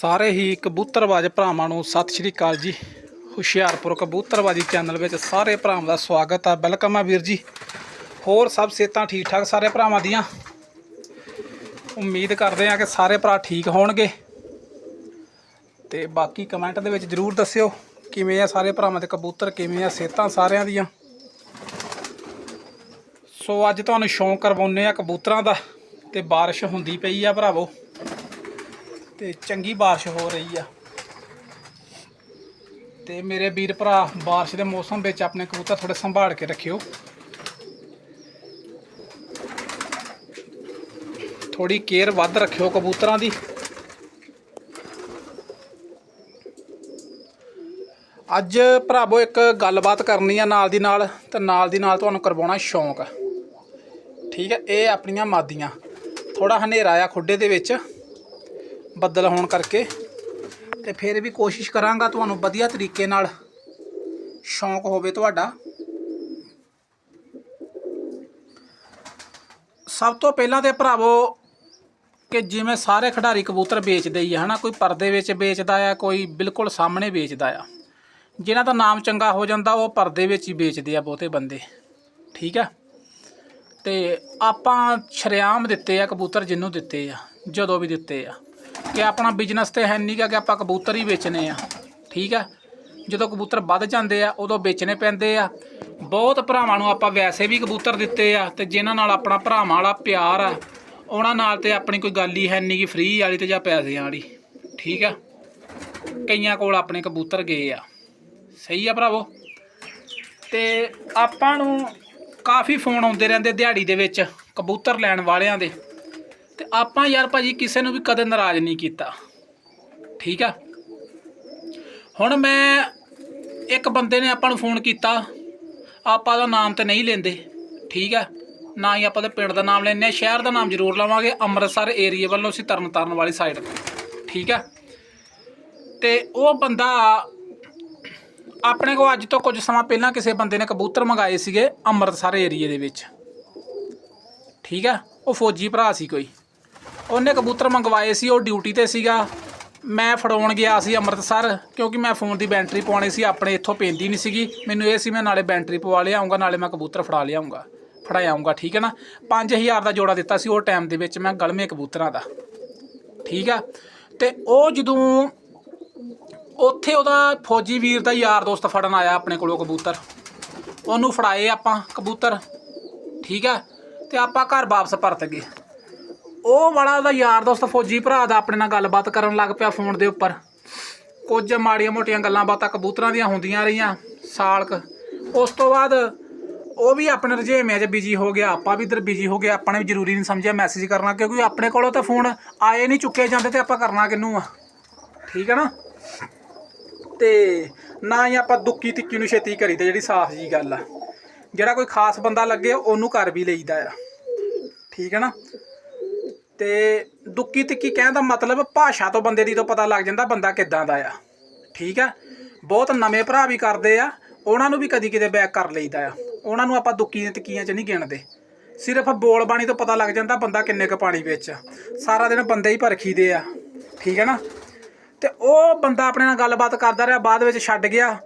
ਸਾਰੇ ਹੀ ਕਬੂਤਰਬਾਜ਼ ਭਰਾਵਾਂ ਨੂੰ ਸਤਿ ਸ਼੍ਰੀ ਅਕਾਲ ਜੀ। ਹੁਸ਼ਿਆਰਪੁਰ ਕਬੂਤਰਬਾਜ਼ੀ ਚੈਨਲ ਵਿੱਚ ਸਾਰੇ ਭਰਾਵਾਂ ਦਾ ਸਵਾਗਤ ਆ। ਵੈਲਕਮ ਆ ਵੀਰ ਜੀ। ਹੋਰ ਸਭ ਸਿਹਤਾਂ ਠੀਕ ਠਾਕ ਸਾਰੇ ਭਰਾਵਾਂ ਦੀਆਂ? ਉਮੀਦ ਕਰਦੇ ਆ ਕਿ ਸਾਰੇ ਭਰਾ ਠੀਕ ਹੋਣਗੇ। ਤੇ ਬਾਕੀ ਕਮੈਂਟ ਦੇ ਵਿੱਚ ਜਰੂਰ ਦੱਸਿਓ ਕਿਵੇਂ ਆ ਸਾਰੇ ਭਰਾਵਾਂ ਦੇ ਕਬੂਤਰ, ਕਿਵੇਂ ਆ ਸਿਹਤਾਂ ਸਾਰਿਆਂ ਦੀਆਂ? ਸੋ ਅੱਜ ਤੁਹਾਨੂੰ ਸ਼ੌਂਕ ਕਰਵਾਉਨੇ ਆ ਕਬੂਤਰਾਂ ਦਾ ਤੇ ਬਾਰਿਸ਼ ਹੁੰਦੀ ਪਈ ਆ ਭਰਾਵੋ। ਤੇ ਚੰਗੀ ਬਾਰਿਸ਼ ਹੋ ਰਹੀ ਆ। ਤੇ ਮੇਰੇ ਵੀਰ ਭਰਾ, ਬਾਰਿਸ਼ ਦੇ ਮੌਸਮ ਵਿੱਚ ਆਪਣੇ ਕਬੂਤਰ ਥੋੜੇ ਸੰਭਾਲ ਕੇ ਰੱਖਿਓ। ਥੋੜੀ ਕੇਅਰ ਵੱਧ ਰੱਖਿਓ ਕਬੂਤਰਾਂ ਦੀ। ਅੱਜ ਭਰਾਵੋ ਇੱਕ ਗੱਲਬਾਤ ਕਰਨੀ ਆ ਨਾਲ ਦੀ ਨਾਲ, ਤੇ ਨਾਲ ਦੀ ਨਾਲ ਤੁਹਾਨੂੰ ਕਰਵਾਉਣਾ ਸ਼ੌਂਕ ਠੀਕ ਹੈ ਇਹ ਆਪਣੀਆਂ ਮਾਦੀਆਂ। ਥੋੜਾ ਹਨੇਰਾ ਆ ਖੁੱਡੇ ਦੇ ਵਿੱਚ। ਬੱਦਲ ਹੋਣ ਕਰਕੇ। ਤੇ ਫਿਰ ਵੀ ਕੋਸ਼ਿਸ਼ ਕਰਾਂਗਾ ਤੁਹਾਨੂੰ ਵਧੀਆ ਤਰੀਕੇ ਨਾਲ ਸ਼ੌਂਕ ਹੋਵੇ ਤੁਹਾਡਾ। ਸਭ ਤੋਂ ਪਹਿਲਾਂ ਤੇ ਭਰਾਵੋ ਕਿ ਜਿਵੇਂ ਸਾਰੇ ਖਿਡਾਰੀ ਕਬੂਤਰ ਵੇਚਦੇ ਹੀ ਆ, ਹਨਾ? ਕੋਈ ਪਰਦੇ ਵਿੱਚ ਵੇਚਦਾ ਆ, ਕੋਈ ਬਿਲਕੁਲ ਸਾਹਮਣੇ ਵੇਚਦਾ ਆ। ਜਿਨ੍ਹਾਂ ਦਾ ਨਾਮ ਚੰਗਾ ਹੋ ਜਾਂਦਾ, ਉਹ ਪਰਦੇ ਵਿੱਚ ਹੀ ਵੇਚਦੇ ਆ ਬਹੁਤੇ ਬੰਦੇ। ਠੀਕ ਆ? ਤੇ ਆਪਾਂ ਸ਼ਰੇਆਮ ਦਿੱਤੇ ਆ ਕਬੂਤਰ ਜਿੰਨੂੰ ਦਿੱਤੇ ਆ, ਜਦੋਂ ਵੀ ਦਿੱਤੇ ਆ। ਕਿ ਆਪਣਾ ਬਿਜ਼ਨਸ ਤੇ ਹੈ ਨਹੀਂ ਕਿ ਆਪਾਂ ਕਬੂਤਰ ਹੀ ਵੇਚਣੇ ਆ। ਠੀਕ ਆ? ਜਦੋਂ ਕਬੂਤਰ ਵੱਧ ਜਾਂਦੇ ਆ, ਉਦੋਂ ਵੇਚਣੇ ਪੈਂਦੇ ਆ। ਬਹੁਤ ਭਰਾਵਾਂ ਨੂੰ ਆਪਾਂ ਵੈਸੇ ਵੀ ਕਬੂਤਰ ਦਿੱਤੇ ਆ ਤੇ ਜਿਨ੍ਹਾਂ ਨਾਲ ਆਪਣਾ ਭਰਾਵਾਂ ਵਾਲਾ ਪਿਆਰ ਆ, ਉਹਨਾਂ ਨਾਲ ਤੇ ਆਪਣੀ ਕੋਈ ਗੱਲ ਹੀ ਹੈ ਨਹੀਂ ਕਿ ਫ੍ਰੀ ਵਾਲੀ ਤੇ ਜਾਂ ਪੈਸਿਆਂ ਵਾਲੀ। ਠੀਕ ਆ? ਕਈਆਂ ਕੋਲ ਆਪਣੇ ਕਬੂਤਰ ਗਏ ਆ। ਸਹੀ ਆ ਭਰਾਵੋ? ਤੇ ਆਪਾਂ ਨੂੰ ਕਾਫੀ ਫੋਨ ਆਉਂਦੇ ਰਹਿੰਦੇ ਦਿਹਾੜੀ ਦੇ ਵਿੱਚ ਕਬੂਤਰ ਲੈਣ ਵਾਲਿਆਂ ਦੇ। ਤੇ ਆਪਾਂ ਯਾਰ ਭਾਜੀ ਕਿਸੇ ਨੂੰ ਵੀ ਕਦੇ ਨਾਰਾਜ਼ ਨਹੀਂ ਕੀਤਾ। ਠੀਕ ਆ? ਹੁਣ ਮੈਂ ਇੱਕ ਬੰਦੇ ਨੇ ਆਪਾਂ ਨੂੰ ਫੋਨ ਕੀਤਾ। ਆਪਾਂ ਦਾ ਨਾਮ ਤੇ ਨਹੀਂ ਲੈਂਦੇ। ਠੀਕ ਆ? ਨਾ ਹੀ ਆਪਾਂ ਦੇ ਪਿੰਡ ਦਾ ਨਾਮ ਲੈਂਦੇ ਆ ਸ਼ਹਿਰ ਦਾ ਨਾਮ ਜ਼ਰੂਰ ਲਵਾਂਗੇ। ਅੰਮ੍ਰਿਤਸਰ ਏਰੀਆ ਵੱਲੋਂ ਅਸੀਂ ਤਰਨਤਾਰਨ ਵਾਲੀ ਸਾਈਡ ਠੀਕ ਆ? ਤੇ ਉਹ ਬੰਦਾ ਆਪਣੇ ਕੋਲ ਅੱਜ ਤੋਂ ਕੁਝ ਸਮਾਂ ਪਹਿਲਾਂ ਕਿਸੇ ਬੰਦੇ ਨੇ ਕਬੂਤਰ ਮੰਗਾਏ ਸੀਗੇ ਅੰਮ੍ਰਿਤਸਰ ਏਰੀਏ ਦੇ ਵਿੱਚ। ਠੀਕ ਆ? ਉਹ ਫੌਜੀ ਭਰਾ ਸੀ ਕੋਈ। ਉਹਨੇ ਕਬੂਤਰ ਮੰਗਵਾਏ ਸੀ, ਉਹ ਡਿਊਟੀ ਤੇ ਸੀਗਾ। ਮੈਂ ਫੜਾਉਣ ਗਿਆ ਸੀ ਅੰਮ੍ਰਿਤਸਰ, ਕਿਉਂਕਿ ਮੈਂ ਫੋਨ ਦੀ ਬੈਟਰੀ ਪਵਾਉਣੀ ਸੀ, ਆਪਣੇ ਇੱਥੋਂ ਪੈਂਦੀ ਨਹੀਂ ਸੀਗੀ। ਮੈਨੂੰ ਇਹ ਸੀ, ਮੈਂ ਨਾਲੇ ਬੈਟਰੀ ਪਵਾ ਲਿਆਉਂਗਾ ਨਾਲੇ ਮੈਂ ਕਬੂਤਰ ਫੜਾ ਲਿਆਉਂਗਾ ਫੜਾਇਆ ਆਉਂਗਾ ਠੀਕ ਹੈ ਨਾ? 5000 ਦਾ ਜੋੜਾ ਦਿੱਤਾ ਸੀ, ਉਹ ਟਾਈਮ ਦੇ ਵਿੱਚ ਮੈਂ ਗਲਮੇ ਕਬੂਤਰਾਂ ਦਾ, ਠੀਕ ਆ? ਤੇ ਉਹ ਜਦੋਂ ਉੱਥੇ ਉਹਦਾ ਫੌਜੀ ਵੀਰ ਦਾ ਯਾਰ ਦੋਸਤ ਫੜਨ ਆਇਆ ਆਪਣੇ ਕੋਲੋਂ ਕਬੂਤਰ। ਉਹਨੂੰ ਫੜਾਏ ਆਪਾਂ ਕਬੂਤਰ, ਠੀਕ ਆ? ਤੇ ਆਪਾਂ ਘਰ ਵਾਪਸ ਪਰਤ ਗਏ। ਉਹ ਵਾਲਾ ਉਹਦਾ ਯਾਰ ਦੋਸਤ ਫੌਜੀ ਭਰਾ ਦਾ ਆਪਣੇ ਨਾਲ ਗੱਲਬਾਤ ਕਰਨ ਲੱਗ ਪਿਆ ਫੋਨ ਦੇ ਉੱਪਰ। ਕੁਝ ਮਾੜੀਆਂ ਮੋਟੀਆਂ ਗੱਲਾਂ ਬਾਤਾਂ ਕਬੂਤਰਾਂ ਦੀਆਂ ਹੁੰਦੀਆਂ ਰਹੀਆਂ, ਸਾਲਕ। ਉਸ ਤੋਂ ਬਾਅਦ ਉਹ ਵੀ ਆਪਣੇ ਰੁਝੇਵਿਆਂ 'ਚ ਬਿਜ਼ੀ ਹੋ ਗਿਆ, ਆਪਾਂ ਵੀ ਇਧਰ ਬਿਜ਼ੀ ਹੋ ਗਏ, ਆਪਾਂ ਨੇ ਵੀ ਜ਼ਰੂਰੀ ਨਹੀਂ ਸਮਝਿਆ ਮੈਸੇਜ ਕਰਨਾ, ਕਿਉਂਕਿ ਆਪਣੇ ਕੋਲੋਂ ਤਾਂ ਫੋਨ ਆਏ ਨਹੀਂ ਚੁੱਕੇ ਜਾਂਦੇ ਤੇ ਆਪਾਂ ਕਰਨਾ ਕਿਹਨੂੰ ਆ? ਠੀਕ ਹੈ ਨਾ? ਤੇ ਨਾ ਹੀ ਆਪਾਂ ਦੁੱਕੀ ਤਿੱਕੀ ਨੂੰ ਛੇਤੀ ਕਰੀਦਾ, ਜਿਹੜੀ ਸਾਫ਼ ਜੀ ਗੱਲ ਆ। ਜਿਹੜਾ ਕੋਈ ਖਾਸ ਬੰਦਾ ਲੱਗੇ, ਉਹਨੂੰ ਕਰ ਵੀ ਲਈਦਾ ਆ। ਠੀਕ ਹੈ ਨਾ? ਤੇ ਦੁੱਕੀ ਤਿੱਕੀ ਕਹਿਣ ਦਾ ਮਤਲਬ ਭਾਸ਼ਾ ਤੋਂ ਬੰਦੇ ਦੀ ਤੋਂ ਪਤਾ ਲੱਗ ਜਾਂਦਾ ਬੰਦਾ ਕਿੱਦਾਂ ਦਾ ਆ। ਠੀਕ ਆ? ਬਹੁਤ ਨਵੇਂ ਭਰਾ ਵੀ ਕਰਦੇ ਆ, ਉਹਨਾਂ ਨੂੰ ਵੀ ਕਦੀ ਕਿਤੇ ਬੈਕ ਕਰ ਲਈਦਾ ਆ। ਉਹਨਾਂ ਨੂੰ ਆਪਾਂ ਦੁੱਕੀਆਂ ਤਿੱਕੀਆਂ 'ਚ ਨਹੀਂ ਗਿਣਦੇ। ਸਿਰਫ ਬੋਲ ਬਾਣੀ ਤੋਂ ਪਤਾ ਲੱਗ ਜਾਂਦਾ ਬੰਦਾ ਕਿੰਨੇ ਕੁ ਪਾਣੀ ਵਿੱਚ ਸਾਰਾ ਦਿਨ ਬੰਦੇ ਹੀ ਪਰਖੀਦੇ ਆ। ਠੀਕ ਹੈ ਨਾ? ਤੇ ਉਹ ਬੰਦਾ ਆਪਣੇ ਨਾਲ ਗੱਲਬਾਤ ਕਰਦਾ ਰਿਹਾ, ਬਾਅਦ ਵਿੱਚ ਛੱਡ ਗਿਆ।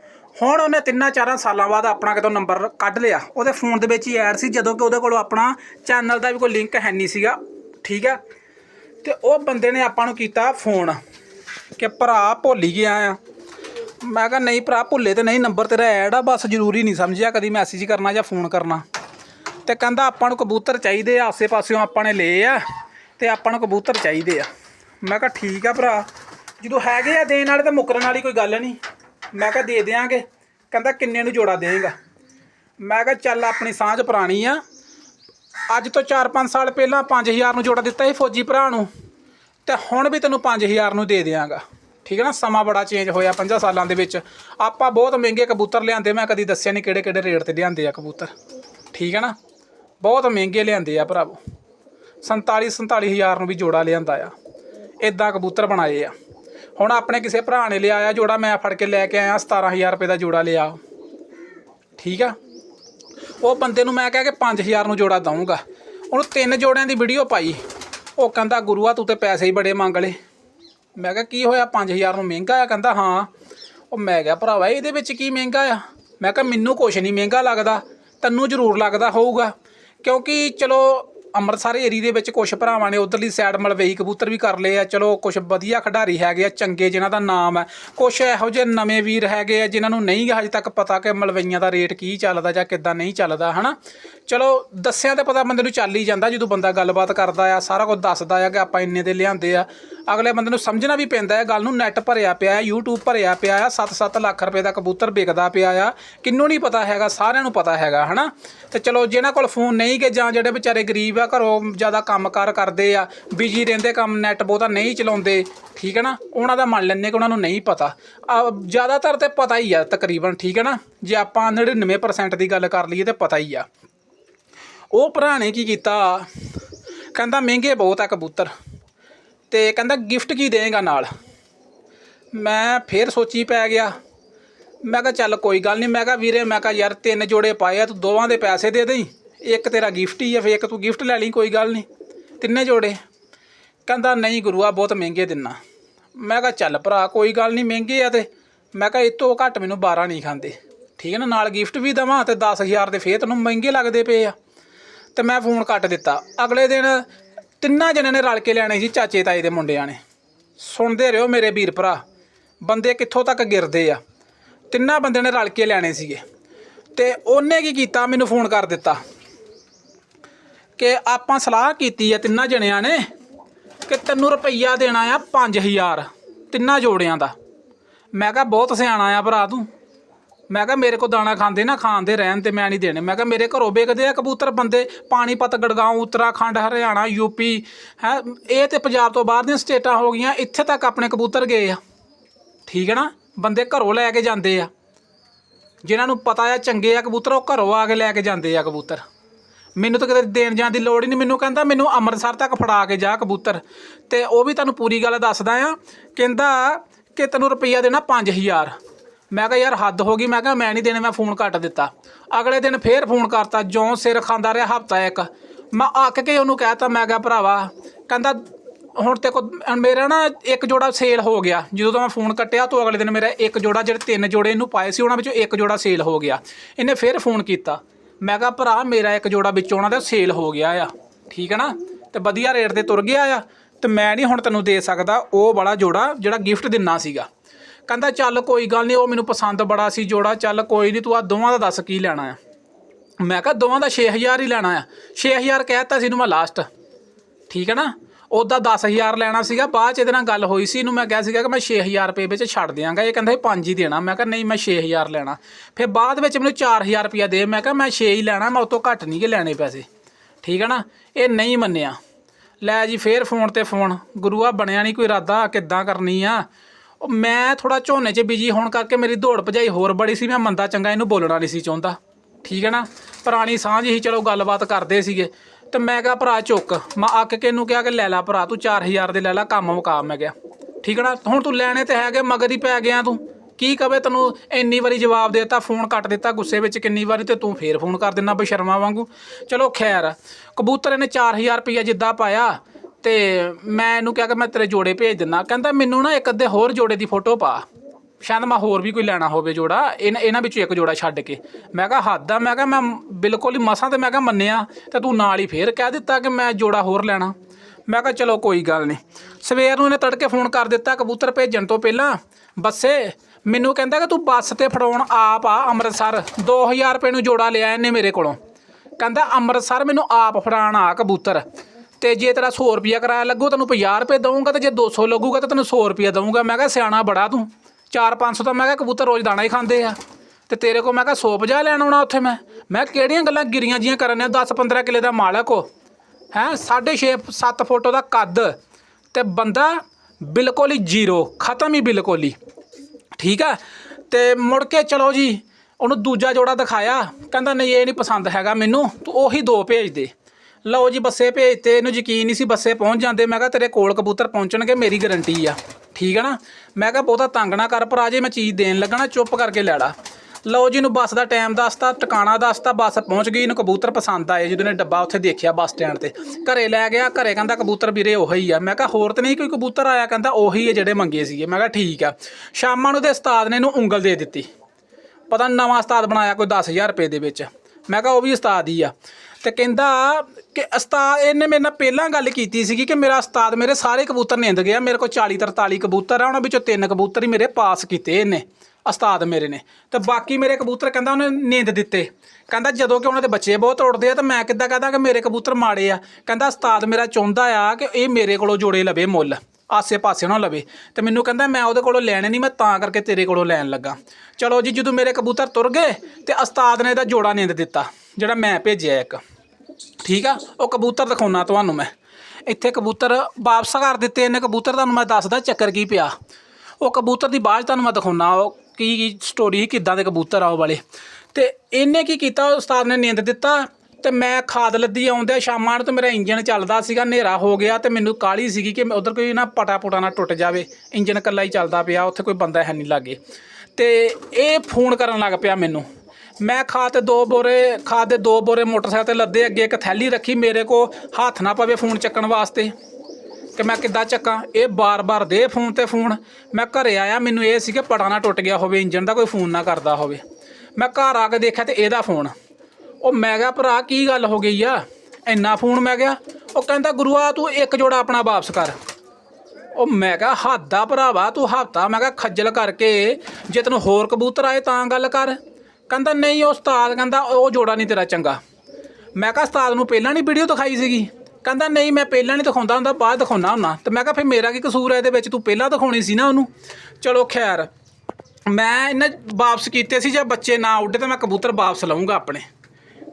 ਹੁਣ ਉਹਨੇ ਤਿੰਨਾਂ ਚਾਰਾਂ ਸਾਲਾਂ ਬਾਅਦ ਆਪਣਾ ਕਿਤੋਂ ਨੰਬਰ ਕੱਢ ਲਿਆ। ਉਹਦੇ ਫੋਨ ਦੇ ਵਿੱਚ ਹੀ ਐਡ ਸੀ, ਜਦੋਂ ਕਿ ਉਹਦੇ ਕੋਲ ਆਪਣਾ ਚੈਨਲ ਦਾ ਵੀ ਕੋਈ ਲਿੰਕ ਹੈ ਨਹੀਂ ਸੀਗਾ। ਠੀਕ ਆ ਤੇ ਉਹ ਬੰਦੇ ਨੇ ਆਪਾਂ ਨੂੰ ਕੀਤਾ ਫੋਨ ਕਿ ਭਰਾ ਭੁੱਲ ਹੀ ਗਿਆ ਆ। ਮੈਂ ਕਿਹਾ, ਨਹੀਂ ਭਰਾ, ਭੁੱਲੇ ਤੇ ਨਹੀਂ, ਨੰਬਰ ਤੇਰਾ ਐਡ ਆ, ਬਸ ਜ਼ਰੂਰੀ ਨਹੀਂ ਸਮਝਿਆ ਕਦੀ ਮੈਸੇਜ ਕਰਨਾ ਜਾਂ ਫੋਨ ਕਰਨਾ। ਤੇ ਕਹਿੰਦਾ, ਆਪਾਂ ਨੂੰ ਕਬੂਤਰ ਚਾਹੀਦੇ ਆ ਆਸੇ ਪਾਸਿਓਂ ਆਪਾਂ ਨੇ ਲਏ ਆ ਤੇ ਆਪਾਂ ਨੂੰ ਕਬੂਤਰ ਚਾਹੀਦੇ ਆ। ਮੈਂ ਕਿਹਾ, ਠੀਕ ਆ ਭਰਾ, ਜਦੋਂ ਹੈਗੇ ਆ ਦੇਣ ਵਾਲੇ ਤਾਂ ਮੁਕਰਨ ਵਾਲੀ ਕੋਈ ਗੱਲ ਨਹੀਂ। ਮੈਂ ਕਿਹਾ, ਦੇ ਦਿਆਂਗੇ। ਕਹਿੰਦਾ, ਕਿੰਨੇ ਨੂੰ ਜੋੜਾ ਦੇਗਾ ਮੈਂ ਕਿਹਾ, ਚੱਲ, ਆਪਣੀ ਸਾਂਝ ਪੁਰਾਣੀ ਆ ਅੱਜ ਤੋਂ 4-5 ਸਾਲ ਪਹਿਲਾਂ 5000 ਨੂੰ ਜੋੜਾ ਦਿੱਤਾ ਸੀ ਫੌਜੀ ਭਰਾ ਨੂੰ। ਤੇ ਹੁਣ ਵੀ ਤੈਨੂੰ 5000 ਨੂੰ ਦੇ ਦਿਆਂਗਾ। ਠੀਕ ਹੈ ਨਾ? ਸਮਾਂ ਬੜਾ ਚੇਂਜ ਹੋਇਆ 5 ਸਾਲਾਂ ਦੇ ਵਿੱਚ। ਆਪਾਂ ਬਹੁਤ ਮਹਿੰਗੇ ਕਬੂਤਰ ਲਿਆਂਦੇ, ਮੈਂ ਕਦੀ ਦੱਸਿਆ ਨਹੀਂ ਕਿਹੜੇ ਕਿਹੜੇ ਰੇਟ ਤੇ ਲਿਆਂਦੇ ਆ ਕਬੂਤਰ। ਠੀਕ ਹੈ ਨਾ? ਬਹੁਤ ਮਹਿੰਗੇ ਲਿਆਂਦੇ ਆ ਭਰਾਵੋ। 47 47000 ਨੂੰ ਵੀ ਜੋੜਾ ਲਿਆਂਦਾ ਆ। ਇਦਾਂ ਕਬੂਤਰ ਬਣਾਏ ਆ। ਹੁਣ ਆਪਣੇ ਕਿਸੇ ਭਰਾ ਨੇ ਲਿਆਇਆ ਜੋੜਾ, ਮੈਂ ਫੜ ਕੇ ਲੈ ਕੇ ਆਇਆ 17000 ਰੁਪਏ ਦਾ ਜੋੜਾ ਲਿਆ। ਠੀਕ ਆ? ਉਹ ਬੰਦੇ ਨੂੰ ਮੈਂ ਕਿਹਾ ਕਿ 5000 ਨੂੰ ਜੋੜਾ ਦਊਂਗਾ। ਉਹਨੂੰ ਤਿੰਨ ਜੋੜਿਆਂ ਦੀ ਵੀਡੀਓ ਪਾਈ। ਉਹ ਕਹਿੰਦਾ ਗੁਰੂਆ ਤੂੰ ਤੇ ਪੈਸੇ ਹੀ ਬੜੇ ਮੰਗ ਲਏ। ਮੈਂ ਕਿਹਾ, ਕੀ ਹੋਇਆ? 5000 ਨੂੰ ਮਹਿੰਗਾ ਆ? ਕਹਿੰਦਾ, ਹਾਂ। ਉਹ ਮੈਂ ਕਿਹਾ, ਭਰਾਵਾ, ਇਹਦੇ ਵਿੱਚ ਕੀ ਮਹਿੰਗਾ ਆ? ਮੈਂ ਕਿਹਾ, ਮੈਨੂੰ ਕੁਛ ਨਹੀਂ ਮਹਿੰਗਾ ਲੱਗਦਾ। ਤੈਨੂੰ ਜ਼ਰੂਰ ਲੱਗਦਾ ਹੋਊਗਾ। ਕਿਉਂਕਿ ਚਲੋ ਅੰਮ੍ਰਿਤਸਰ ਏਰੀ ਦੇ ਵਿੱਚ ਕੁਝ ਭਰਾਵਾਂ ਨੇ ਉਧਰਲੀ ਸਾਈਡ ਮਲਵਈ ਕਬੂਤਰ ਵੀ ਕਰ ਲਏ ਆ। ਚਲੋ ਕੁਝ ਵਧੀਆ ਖਿਡਾਰੀ ਹੈਗੇ ਆ, ਚੰਗੇ ਜਿਨ੍ਹਾਂ ਦਾ ਨਾਮ ਹੈ। ਕੁਝ ਇਹੋ ਜਿਹੇ ਨਵੇਂ ਵੀਰ ਹੈਗੇ ਆ ਜਿਨ੍ਹਾਂ ਨੂੰ ਨਹੀਂ ਹਜੇ ਤੱਕ ਪਤਾ ਕਿ ਮਲਵਈਆਂ ਦਾ ਰੇਟ ਕੀ ਚੱਲਦਾ ਜਾਂ ਕਿੱਦਾਂ ਨਹੀਂ ਚੱਲਦਾ, ਹਨਾ? ਚਲੋ, ਦੱਸਿਆ ਤਾਂ ਪਤਾ ਬੰਦੇ ਨੂੰ ਚੱਲ ਹੀ ਜਾਂਦਾ ਜਦੋਂ ਬੰਦਾ ਗੱਲਬਾਤ ਕਰਦਾ ਆ, ਸਾਰਾ ਕੁਝ ਦੱਸਦਾ ਆ ਕਿ ਆਪਾਂ ਇੰਨੇ ਦੇ ਲਿਆਂਦੇ ਆ। ਅਗਲੇ ਬੰਦੇ ਨੂੰ ਸਮਝਣਾ ਵੀ ਪੈਂਦਾ ਹੈ ਗੱਲ ਨੂੰ ਨੈਟ ਭਰਿਆ ਪਿਆ ਹੈ YouTube ਭਰਿਆ ਪਿਆ ਆ 7-7 ਲੱਖ ਰੁਪਏ ਦਾ ਕਬੂਤਰ ਵਿਕਦਾ ਪਿਆ ਆ। ਕਿੰਨੂੰ ਨਹੀਂ ਪਤਾ ਹੈਗਾ, ਸਾਰਿਆਂ ਨੂੰ ਪਤਾ ਹੈਗਾ, ਹਨਾ? ਤੇ ਚਲੋ, ਜਿਹਨਾਂ ਕੋਲ ਫੋਨ ਨਹੀਂ ਕਿ ਜਾਂ ਜਿਹੜੇ ਵਿਚਾਰੇ ਗਰੀਬ ਆ, ਘਰੋਂ ਜ਼ਿਆਦਾ ਕੰਮਕਾਰ ਕਰਦੇ ਆ, ਬਿਜ਼ੀ ਰਹਿੰਦੇ ਕੰਮ ਨੈਟ ਬਹੁਤਾ ਨਹੀਂ ਚਲਾਉਂਦੇ, ਠੀਕ ਹੈ ਨਾ? ਉਹਨਾਂ ਦਾ ਮੰਨ ਲੈਂਦੇ ਕਿ ਉਹਨਾਂ ਨੂੰ ਨਹੀਂ ਪਤਾ। ਜ਼ਿਆਦਾਤਰ ਤੇ ਪਤਾ ਹੀ ਆ ਤਕਰੀਬਨ, ਠੀਕ ਹੈ ਨਾ? ਜੇ ਆਪਾਂ 99% ਦੀ ਗੱਲ ਕਰ ਲਈਏ ਤੇ ਪਤਾ ਹੀ ਆ। ਉਹ ਭਰਾ ਨੇ ਕੀ ਕੀਤਾ? ਕਹਿੰਦਾ, ਮਹਿੰਗੇ ਬਹੁਤ ਆ ਕਬੂਤਰ। ਤੇ ਕਹਿੰਦਾ, ਗਿਫਟ ਕੀ ਦੇਗਾ ਨਾਲ? ਮੈਂ ਫੇਰ ਸੋਚੀ ਪੈ ਗਿਆ। ਮੈਂ ਕਿਹਾ, ਚੱਲ ਕੋਈ ਗੱਲ ਨਹੀਂ। ਮੈਂ ਕਿਹਾ, ਵੀਰੇ, ਮੈਂ ਕਿਹਾ, ਯਾਰ, ਤਿੰਨ ਜੋੜੇ ਪਾਏ ਆ, ਤੂੰ ਦੋਵਾਂ ਦੇ ਪੈਸੇ ਦੇ ਦੇਈਂ? ਇੱਕ ਤੇਰਾ ਗਿਫਟ ਹੀ ਆ, ਫੇਰ ਇੱਕ ਤੂੰ ਗਿਫਟ ਲੈ ਲਈ, ਕੋਈ ਗੱਲ ਨਹੀਂ। ਤਿੰਨੇ ਜੋੜੇ। ਕਹਿੰਦਾ, ਨਹੀਂ ਗੁਰੂਆ, ਬਹੁਤ ਮਹਿੰਗੇ ਦਿੰਨਾ। ਮੈਂ ਕਿਹਾ, ਚੱਲ ਭਰਾ, ਕੋਈ ਗੱਲ ਨਹੀਂ, ਮਹਿੰਗੇ ਆ ਤੇ। ਮੈਂ ਕਿਹਾ, ਇਹ ਤੋਂ ਘੱਟ ਮੈਨੂੰ 12 ਨਹੀਂ ਖਾਂਦੇ। ਠੀਕ ਹੈ ਨਾ, ਨਾਲ ਗਿਫਟ ਵੀ ਦਵਾਂ ਤੇ 10000 ਦੇ ਫੇਰ ਤੈਨੂੰ ਮਹਿੰਗੇ ਲੱਗਦੇ ਪਏ ਆ। ਤੇ ਮੈਂ ਫੋਨ ਕੱਟ ਦਿੱਤਾ। ਅਗਲੇ ਦਿਨ ਤਿੰਨਾਂ ਜਣਿਆਂ ਨੇ ਰਲ ਕੇ ਲੈਣੇ ਸੀ ਚਾਚੇ ਤਾਏ ਦੇ ਮੁੰਡਿਆਂ ਨੇ। ਸੁਣਦੇ ਰਹੋ ਮੇਰੇ ਵੀਰ ਭਰਾ, ਬੰਦੇ ਕਿੱਥੋਂ ਤੱਕ ਗਿਰਦੇ ਆ। ਤਿੰਨਾਂ ਬੰਦਿਆਂ ਨੇ ਰਲ ਕੇ ਲੈਣੇ ਸੀਗੇ। ਤੇ ਉਹਨੇ ਕੀ ਕੀਤਾ? ਮੈਨੂੰ ਫੋਨ ਕਰ ਦਿੱਤਾ। ਕਿ ਆਪਾਂ ਸਲਾਹ ਕੀਤੀ ਆ ਤਿੰਨਾਂ ਜਣਿਆਂ ਨੇ ਕਿ ਤੈਨੂੰ ਰੁਪਈਆ ਦੇਣਾ ਆ 5000 ਤਿੰਨਾਂ ਜੋੜਿਆਂ ਦਾ। ਮੈਂ ਕਿਹਾ, ਬਹੁਤ ਸਿਆਣਾ ਆ ਭਰਾ ਤੂੰ। ਮੈਂ ਕਿਹਾ, ਮੇਰੇ ਕੋ ਦਾਣਾ ਖਾਂਦੇ ਨਾ ਖਾਂਦੇ ਰਹਿਣ ਤੇ ਮੈਂ ਨਹੀਂ ਦੇਣੇ। ਮੈਂ ਕਿਹਾ, ਮੇਰੇ ਘਰੋਂ ਵੇਚਦੇ ਆ ਕਬੂਤਰ ਬੰਦੇ ਪਾਣੀਪਤ ਗੜਗਾਉਂ, ਉੱਤਰਾਖੰਡ, ਹਰਿਆਣਾ, ਯੂਪੀ, ਹੈ, ਇਹ ਤੇ ਪੰਜਾਬ ਤੋਂ ਬਾਹਰ ਦੀਆਂ ਸਟੇਟਾਂ ਹੋ ਗਈਆਂ, ਇੱਥੇ ਤੱਕ ਆਪਣੇ ਕਬੂਤਰ ਗਏ ਆ। ਠੀਕ ਹੈ ਨਾ? ਬੰਦੇ ਘਰੋਂ ਲੈ ਕੇ ਜਾਂਦੇ ਆ। ਜਿਨ੍ਹਾਂ ਨੂੰ ਪਤਾ ਆ ਚੰਗੇ ਆ ਕਬੂਤਰ, ਉਹ ਘਰੋਂ ਆ ਕੇ ਲੈ ਕੇ ਜਾਂਦੇ ਆ ਕਬੂਤਰ। ਮੈਨੂੰ ਤਾਂ ਕਿਤੇ ਦੇਣ ਜਾਣ ਦੀ ਲੋੜ ਹੀ ਨਹੀਂ। ਮੈਨੂੰ ਕਹਿੰਦਾ, ਮੈਨੂੰ ਅੰਮ੍ਰਿਤਸਰ ਤੱਕ ਫੜਾ ਕੇ ਜਾ ਕਬੂਤਰ। ਤੇ ਉਹ ਵੀ ਤੁਹਾਨੂੰ ਪੂਰੀ ਗੱਲ ਦੱਸਦਾ ਆ। ਕਹਿੰਦਾ ਕਿ ਤੈਨੂੰ ਰੁਪਈਆ ਦੇਣਾ 5000 ਮੈਂ ਕਿਹਾ, ਯਾਰ, ਹੱਦ ਹੋ ਗਈ। ਮੈਂ ਕਿਹਾ, ਮੈਂ ਨਹੀਂ ਦੇਣੇ, ਮੈਂ ਫੋਨ ਕੱਟ ਦਿੱਤਾ। ਅਗਲੇ ਦਿਨ ਫੇਰ ਫੋਨ ਕਰਤਾ, ਜਿਉਂ ਸਿਰ ਖਾਂਦਾ ਰਿਹਾ ਹਫਤਾ ਇੱਕ। ਮੈਂ ਅੱਕ ਕੇ ਉਹਨੂੰ ਕਹਿਤਾ, ਮੈਂ ਕਿਹਾ, ਭਰਾਵਾ, ਕਹਿੰਦਾ, ਹੁਣ ਤੇ ਕੋ ਮੇਰਾ ਨਾ ਇੱਕ ਜੋੜਾ ਸੇਲ ਹੋ ਗਿਆ। ਜਦੋਂ ਤੋਂ ਮੈਂ ਫੋਨ ਕੱਟਿਆ, ਤੋਂ ਅਗਲੇ ਦਿਨ ਮੇਰਾ ਇੱਕ ਜੋੜਾ, ਜਿਹੜੇ ਤਿੰਨ ਜੋੜੇ ਇਹਨੂੰ ਪਾਏ ਸੀ, ਉਹਨਾਂ ਵਿੱਚੋਂ ਇੱਕ ਜੋੜਾ ਸੇਲ ਹੋ ਗਿਆ। ਇਹਨੇ ਫਿਰ ਫੋਨ ਕੀਤਾ। ਮੈਂ ਕਿਹਾ, ਭਰਾ, ਮੇਰਾ ਇੱਕ ਜੋੜਾ ਵਿੱਚ ਉਹਨਾਂ ਦਾ ਸੇਲ ਹੋ ਗਿਆ ਆ। ਠੀਕ ਹੈ ਨਾ? ਤੇ ਵਧੀਆ ਰੇਟ ਤੇ ਤੁਰ ਗਿਆ ਆ। ਤੇ ਮੈਂ ਨਹੀਂ ਹੁਣ ਤੈਨੂੰ ਦੇ ਸਕਦਾ, ਉਹ ਵਾਲਾ ਜੋੜਾ ਜਿਹੜਾ ਗਿਫਟ ਦਿੰਨਾ ਸੀਗਾ। ਕਹਿੰਦਾ, ਚੱਲ ਕੋਈ ਗੱਲ ਨਹੀਂ ਉਹ ਮੈਨੂੰ ਪਸੰਦ ਬੜਾ ਸੀ ਜੋੜਾ। ਚੱਲ ਕੋਈ ਨਹੀਂ ਤੂੰ ਆ ਦੋਵਾਂ ਦਾ ਦੱਸ ਕੀ ਲੈਣਾ ਆ? ਮੈਂ ਕਿਹਾ, ਦੋਵਾਂ ਦਾ 6000 ਹੀ ਲੈਣਾ ਆ। 6000 ਕਹਿਤਾ ਸੀ ਇਹਨੂੰ ਮੈਂ ਲਾਸਟ ਠੀਕ ਹੈ ਨਾ? ਉਹਦਾ 10000 ਲੈਣਾ ਸੀਗਾ, ਬਾਅਦ ਚ ਇਹਦੇ ਨਾਲ ਗੱਲ ਹੋਈ ਸੀ, ਇਹਨੂੰ ਮੈਂ ਕਿਹਾ ਸੀਗਾ ਕਿ ਮੈਂ 6000 ਰੁਪਏ ਵਿੱਚ ਛੱਡ ਦਿਆਂਗਾ। ਇਹ ਕਹਿੰਦਾ ਇਹ 5 ਹੀ ਦੇਣਾ। ਮੈਂ ਕਿਹਾ ਨਹੀਂ, ਮੈਂ 6000 ਲੈਣਾ। ਫਿਰ ਬਾਅਦ ਵਿੱਚ ਮੈਨੂੰ 4000 ਰੁਪਇਆ ਦੇ। ਮੈਂ ਕਿਹਾ ਮੈਂ 6 ਹੀ ਲੈਣਾ, ਮੈਂ ਉਹ ਤੋਂ ਘੱਟ ਨਹੀਂ ਕਿ ਲੈਣੇ ਪੈਸੇ। ਠੀਕ ਹੈ ਨਾ? ਇਹ ਨਹੀਂ ਮੰਨਿਆ। ਲੈ ਜੀ, ਫੇਰ ਫੋਨ ਤੇ ਫੋਨ। ਗੁਰੂਆ ਬਣਿਆ ਨਹੀਂ ਕੋਈ ਇਰਾਦਾ, ਕਿੱਦਾਂ ਕਰਨੀ ਆ? ਉਹ ਮੈਂ ਥੋੜਾ ਝੋਨੇ 'ਚ ਬਿਜ਼ੀ ਹੋਣ ਕਰਕੇ ਮੇਰੀ ਦੌੜ ਭਜਾਈ ਹੋਰ ਬੜੀ ਸੀ, ਮੈਂ ਮੰਦਾ ਚੰਗਾ ਇਹਨੂੰ ਬੋਲਣਾ ਨਹੀਂ ਸੀ ਚਾਹੁੰਦਾ। ਠੀਕ ਹੈ ਨਾ? ਪੁਰਾਣੀ ਸਾਂਝ ਹੀ ਚਲੋ ਗੱਲਬਾਤ ਕਰਦੇ ਸੀਗੇ। ਤੇ ਮੈਂ ਕਿਹਾ ਭਰਾ ਚੁੱਕ। ਮੈਂ ਅੱਕ ਕੇ ਇਹਨੂੰ ਕਿਹਾ ਕਿ ਲੈ ਲੈ ਭਰਾ, ਤੂੰ 4000 ਦੇ ਲੈ ਲੈ, ਕੰਮ ਮੁਕਾਮ ਮੈਂ ਕਿਹਾ। ਠੀਕ ਹੈ ਨਾ? ਹੁਣ ਤੂੰ ਲੈਣੇ ਤੇ ਹੈਗੇ, ਮਗਰ ਹੀ ਪੈ ਗਿਆ ਤੂੰ। ਕੀ ਕਵੇ ਤੈਨੂੰ, ਇੰਨੀ ਵਾਰੀ ਜਵਾਬ ਦੇਤਾ, ਫੋਨ ਕੱਟ ਦਿੱਤਾ ਗੁੱਸੇ ਵਿੱਚ ਕਿੰਨੀ ਵਾਰੀ ਤੇ ਤੂੰ ਫੇਰ ਫੋਨ ਕਰ ਦਿੰਦਾ ਬਸ਼ਰਮਾ ਵਾਂਗੂ। ਚਲੋ ਖੈਰ, ਕਬੂਤਰ ਇਹਨੇ 4000 ਰੁਪਈਆ ਜਿੱਦਾਂ ਪਾਇਆ, ਤੇ ਮੈਂ ਇਹਨੂੰ ਕਿਹਾ ਕਿ ਮੈਂ ਤੇਰੇ ਜੋੜੇ ਭੇਜ ਦਿੰਦਾ। ਕਹਿੰਦਾ ਮੈਨੂੰ ਨਾ ਇੱਕ ਅੱਧੇ ਹੋਰ ਜੋੜੇ ਦੀ ਫੋਟੋ ਪਾ। ਸ਼ਾਇਦ ਮੈਂ ਹੋਰ ਵੀ ਕੋਈ ਲੈਣਾ ਹੋਵੇ ਜੋੜਾ ਇਹਨਾਂ ਇਹਨਾਂ ਵਿੱਚੋਂ ਇੱਕ ਜੋੜਾ ਛੱਡ ਕੇ। ਮੈਂ ਕਿਹਾ ਹੱਦ ਆ, ਮੈਂ ਕਿਹਾ ਮੈਂ ਬਿਲਕੁਲ ਹੀ ਮਸਾਂ ਤੇ ਮੈਂ ਕਿਹਾ ਮੰਨਿਆ, ਤੇ ਤੂੰ ਨਾਲ ਹੀ ਫੇਰ ਕਹਿ ਦਿੱਤਾ ਕਿ ਮੈਂ ਜੋੜਾ ਹੋਰ ਲੈਣਾ। ਮੈਂ ਕਿਹਾ ਚਲੋ ਕੋਈ ਗੱਲ ਨਹੀਂ। ਸਵੇਰ ਨੂੰ ਇਹਨੇ ਤੜਕੇ ਫੋਨ ਕਰ ਦਿੱਤਾ ਕਬੂਤਰ ਭੇਜਣ ਤੋਂ ਪਹਿਲਾਂ, ਬੱਸੇ, ਮੈਨੂੰ ਕਹਿੰਦਾ ਕਿ ਤੂੰ ਬੱਸ ਤੇ ਫੜਾਉਣ ਆਪ ਆ ਅੰਮ੍ਰਿਤਸਰ 2000 ਰੁਪਏ ਨੂੰ ਜੋੜਾ ਲਿਆ ਇਹਨੇ ਮੇਰੇ ਕੋਲੋਂ। ਕਹਿੰਦਾ ਅੰਮ੍ਰਿਤਸਰ ਮੈਨੂੰ ਆਪ ਫੜਾਣ ਆ ਕਬੂਤਰ। ਤੇ ਜੇ ਤੇਰਾ 100 ਰੁਪਿਆ ਕਿਰਾਇਆ ਲੱਗੂ, ਤੈਨੂੰ 50 ਰੁਪਏ ਦਊਂਗਾ, ਤੇ ਜੇ 200 ਲੱਗੂਗਾ, ਤਾਂ ਤੈਨੂੰ 100 ਰੁਪਿਆ ਦਊਂਗਾ। ਮੈਂ ਕਿਹਾ ਸਿਆਣਾ ਬੜਾ ਤੂੰ। 4-500 ਤਾਂ ਮੈਂ ਕਿਹਾ ਕਬੂਤਰ ਰੋਜ਼ ਦਾਣਾ ਹੀ ਖਾਂਦੇ ਆ। ਤੇ ਤੇਰੇ ਕੋਲ ਮੈਂ ਕਿਹਾ 100 50 ਲੈਣ ਆਉਣਾ ਉੱਥੇ ਮੈਂ। ਮੈਂ ਕਿਹੜੀਆਂ ਗੱਲਾਂ ਗਿਰੀਆਂ ਜੀਆਂ ਕਰਨ ਆ 10-15 ਕਿੱਲੇ ਦਾ ਮਾਲਕ ਹੋ। ਹੈ? 6.5 7 ਫੁੱਟ ਦਾ ਕੱਦ। ਤੇ ਬੰਦਾ ਬਿਲਕੁਲ ਹੀ ਜ਼ੀਰੋ, ਖਤਮ ਹੀ ਬਿਲਕੁਲ ਹੀ। ਠੀਕ ਆ? ਤੇ ਮੁੜ ਕੇ ਚਲੋ ਜੀ, ਉਹਨੂੰ ਦੂਜਾ ਜੋੜਾ ਦਿਖਾਇਆ। ਕਹਿੰਦਾ, ਨਹੀਂ, ਇਹ ਨਹੀਂ ਪਸੰਦ ਹੈਗਾ ਮੈਨੂੰ। ਤੂੰ ਉਹੀ ਦੋ ਭੇਜ ਦੇ। ਲਓ ਜੀ ਬੱਸੇ ਭੇਜਤੇ, ਇਹਨੂੰ ਯਕੀਨ ਨਹੀਂ ਸੀ ਬੱਸੇ ਪਹੁੰਚ ਜਾਂਦੇ। ਮੈਂ ਕਿਹਾ ਤੇਰੇ ਕੋਲ ਕਬੂਤਰ ਪਹੁੰਚਣਗੇ, ਮੇਰੀ ਗਾਰੰਟੀ ਆ। ਠੀਕ ਹੈ ਨਾ? ਮੈਂ ਕਿਹਾ ਬਹੁਤਾ ਤੰਗ ਨਾ ਕਰ ਭਰਾ, ਜੇ ਮੈਂ ਚੀਜ਼ ਦੇਣ ਲੱਗਣਾ ਚੁੱਪ ਕਰਕੇ ਲੈੜਾ ਲਓ ਜੀ ਨੂੰ ਬੱਸ ਦਾ ਟਾਈਮ ਦੱਸਤਾ, ਟਿਕਾਣਾ ਦੱਸਤਾ, ਬੱਸ ਪਹੁੰਚ ਗਈ। ਇਹਨੂੰ ਕਬੂਤਰ ਪਸੰਦ ਆਏ ਜਦੋਂ ਨੇ ਡੱਬਾ ਉੱਥੇ ਦੇਖਿਆ ਬੱਸ ਸਟੈਂਡ ਤੇ। ਘਰੇ ਲੈ ਗਿਆ, ਘਰੇ ਕਹਿੰਦਾ ਕਬੂਤਰ ਵੀਰੇ ਉਹੀ ਆ। ਮੈਂ ਕਿਹਾ ਹੋਰ ਤਾਂ ਨਹੀਂ ਕੋਈ ਕਬੂਤਰ ਆਇਆ, ਕਹਿੰਦਾ ਉਹੀ ਹੈ ਜਿਹੜੇ ਮੰਗੇ ਸੀਗੇ। ਮੈਂ ਕਿਹਾ ਠੀਕ ਆ। ਸ਼ਾਮਾਂ ਨੂੰ ਤੇ ਉਸਤਾਦ ਨੇ ਇਹਨੂੰ ਉਂਗਲ ਦੇ ਦਿੱਤੀ। ਪਤਾ ਨਵਾਂ ਉਸਤਾਦ ਬਣਾਇਆ ਕੋਈ 10000 ਰੁਪਏ ਦੇ ਵਿੱਚ। ਮੈਂ ਕਿਹਾ ਉਹ ਵੀ ਉਸਤਾਦ ਹੀ ਆ। ਤੇ ਕਹਿੰਦਾ ਕਿ ਉਸਤਾਦ ਇਹਨੇ ਮੇਰੇ ਨਾਲ ਪਹਿਲਾਂ ਗੱਲ ਕੀਤੀ ਸੀਗੀ ਕਿ ਮੇਰਾ ਉਸਤਾਦ ਮੇਰੇ ਸਾਰੇ ਕਬੂਤਰ ਨਿੰਦ ਗਿਆ, ਮੇਰੇ ਕੋਲ 40 43 ਕਬੂਤਰ ਆ, ਉਹਨਾਂ ਵਿੱਚੋਂ ਤਿੰਨ ਕਬੂਤਰ ਹੀ ਮੇਰੇ ਪਾਸ ਕੀਤੇ ਇਹਨੇ, ਉਸਤਾਦ ਮੇਰੇ ਨੇ। ਤੇ ਬਾਕੀ ਮੇਰੇ ਕਬੂਤਰ ਕਹਿੰਦਾ ਉਹਨੇ ਨਿੰਦ ਦਿੱਤੇ। ਕਹਿੰਦਾ ਜਦੋਂ ਕਿ ਉਹਨਾਂ ਦੇ ਬੱਚੇ ਬਹੁਤ ਉੱਡਦੇ ਆ, ਤਾਂ ਮੈਂ ਕਿੱਦਾਂ ਕਹਦਾ ਕਿ ਮੇਰੇ ਕਬੂਤਰ ਮਾੜੇ ਆ। ਕਹਿੰਦਾ ਉਸਤਾਦ ਮੇਰਾ ਚਾਹੁੰਦਾ ਆ ਕਿ ਇਹ ਮੇਰੇ ਕੋਲੋਂ ਜੋੜੇ ਲਵੇ ਮੁੱਲ ਆਸੇ ਪਾਸੇ ਨਾ ਲਵੇ। ਤੇ ਮੈਨੂੰ ਕਹਿੰਦਾ ਮੈਂ ਉਹਦੇ ਕੋਲੋਂ ਲੈਣੇ ਨਹੀਂ, ਮੈਂ ਤਾਂ ਕਰਕੇ ਤੇਰੇ ਕੋਲੋਂ ਲੈਣ ਲੱਗਾ। ਚਲੋ ਜੀ, ਜਦੋਂ ਮੇਰੇ ਕਬੂਤਰ ਤੁਰ ਗਏ ਤੇ ਉਸਤਾਦ ਨੇ ਇਹਦਾ ਜੋੜਾ ਨਿੰਦ ਦਿੱਤਾ, ਜਿਹੜਾ ਮੈਂ ਭੇਜਿਆ ਇੱਕ। ਠੀਕ ਆ? ਉਹ ਕਬੂਤਰ ਦਿਖਾਉਣਾ ਤੁਹਾਨੂੰ ਮੈਂ। ਇੱਥੇ ਕਬੂਤਰ ਵਾਪਸ ਕਰ ਦਿੱਤੇ ਇਹਨੇ। ਕਬੂਤਰ ਤੁਹਾਨੂੰ ਮੈਂ ਦੱਸਦਾ ਚੱਕਰ ਕੀ ਪਿਆ। ਉਹ ਕਬੂਤਰ ਦੀ ਬਾਅਦ 'ਚ ਤੁਹਾਨੂੰ ਮੈਂ ਦਿਖਾਉਣਾ। ਉਹ ਕੀ ਕੀ ਸਟੋਰੀ ਕਿੱਦਾਂ ਦੇ ਕਬੂਤਰ ਆ ਉਹ ਵਾਲੇ। ਤੇ ਇਹਨੇ ਕੀ ਕੀਤਾ? ਉਸਤਾਦ ਨੇ ਨਿੰਦ ਦਿੱਤਾ ਤੇ ਮੈਂ ਖਾਦ ਲੱਦੀ ਆਉਂਦਿਆ ਸ਼ਾਮਾਂ ਨੂੰ ਤੇ ਮੇਰਾ ਇੰਜਨ ਚੱਲਦਾ ਸੀਗਾ, ਹਨੇਰਾ ਹੋ ਗਿਆ ਤੇ ਮੈਨੂੰ ਕਾਲੀ ਸੀਗੀ ਕਿ ਉਧਰ ਕੋਈ ਨਾ ਪਟਾ ਪੁਟਾ ਨਾ ਟੁੱਟ ਜਾਵੇ। ਇੰਜਨ ਇਕੱਲਾ ਹੀ ਚੱਲਦਾ ਪਿਆ, ਉੱਥੇ ਕੋਈ ਬੰਦਾ ਹੈ ਨਹੀਂ ਲਾਗੇ। ਤੇ ਇਹ ਫੋਨ ਕਰਨ ਲੱਗ ਪਿਆ ਮੈਨੂੰ। ਮੈਂ ਖਾਦ ਤੇ ਦੋ ਬੋਰੇ ਖਾਦ ਦੇ ਦੋ ਬੋਰੇ ਮੋਟਰਸਾਈਕਲ ਤੇ ਲੱਦੇ ਅੱਗੇ ਇੱਕ ਥੈਲੀ ਰੱਖੀ ਮੇਰੇ ਕੋ ਹੱਥ ਨਾ ਪਵੇ ਫੋਨ ਚੱਕਣ ਵਾਸਤੇ। ਕਿ ਮੈਂ ਕਿੱਦਾਂ ਚੱਕਾਂ? ਇਹ ਬਾਰ-ਬਾਰ ਦੇ ਫੋਨ ਤੇ ਫੋਨ। ਮੈਂ ਘਰੇ ਆਇਆ, ਮੈਨੂੰ ਇਹ ਸੀ ਕਿ ਪਟਾ ਨਾ ਟੁੱਟ ਗਿਆ ਹੋਵੇ ਇੰਜਨ ਦਾ ਕੋਈ ਫੋਨ ਨਾ ਕਰਦਾ ਹੋਵੇ। ਮੈਂ ਘਰ ਆ ਕੇ ਦੇਖਿਆ ਤੇ ਇਹਦਾ ਫੋਨ। ਉਹ ਮੈਂ ਕਿਹਾ, ਭਰਾ, ਕੀ ਗੱਲ ਹੋ ਗਈ ਆ? ਇੰਨਾ ਫੋਨ ਮੈਂ ਕਿਹਾ? ਉਹ ਕਹਿੰਦਾ, ਗੁਰੂਆ, ਤੂੰ ਇੱਕ ਜੋੜਾ ਆਪਣਾ ਵਾਪਸ ਕਰ। ਉਹ ਮੈਂ ਕਿਹਾ, ਹੱਦ ਆ ਭਰਾਵਾ, ਤੂੰ ਹਫਤਾ, ਮੈਂ ਕਿਹਾ, ਖੱਜਲ ਕਰਕੇ ਜੇ ਤੈਨੂੰ ਹੋਰ ਕਬੂਤਰ ਆਏ ਤਾਂ ਗੱਲ ਕਰ। ਕਹਿੰਦਾ, ਨਹੀਂ, ਉਹ ਉਸਤਾਦ ਕਹਿੰਦਾ, ਉਹ ਜੋੜਾ ਨਹੀਂ ਤੇਰਾ ਚੰਗਾ। ਮੈਂ ਕਿਹਾ, ਉਸਤਾਦ ਨੂੰ ਪਹਿਲਾਂ ਨਹੀਂ ਵੀਡੀਓ ਦਿਖਾਈ ਸੀਗੀ? ਕਹਿੰਦਾ, ਨਹੀਂ, ਮੈਂ ਪਹਿਲਾਂ ਨਹੀਂ ਦਿਖਾਉਂਦਾ ਹੁੰਦਾ, ਬਾਅਦ ਦਿਖਾਉਣਾ ਹੁੰਦਾ। ਤੇ ਮੈਂ ਕਿਹਾ, ਫਿਰ ਮੇਰਾ ਕੀ ਕਸੂਰ ਹੈ ਇਹਦੇ ਵਿੱਚ? ਤੂੰ ਪਹਿਲਾਂ ਦਿਖਾਉਣੀ ਸੀ ਨਾ ਉਹਨੂੰ? ਚਲੋ, ਖੈਰ, ਮੈਂ ਇਹਨਾਂ ਵਾਪਸ ਕੀਤੇ ਸੀ ਜੇ ਬੱਚੇ ਨਾ ਉੱਡੇ ਤਾਂ ਮੈਂ ਕਬੂਤਰ ਵਾਪਸ ਲਵਾਂਗਾ ਆਪਣੇ।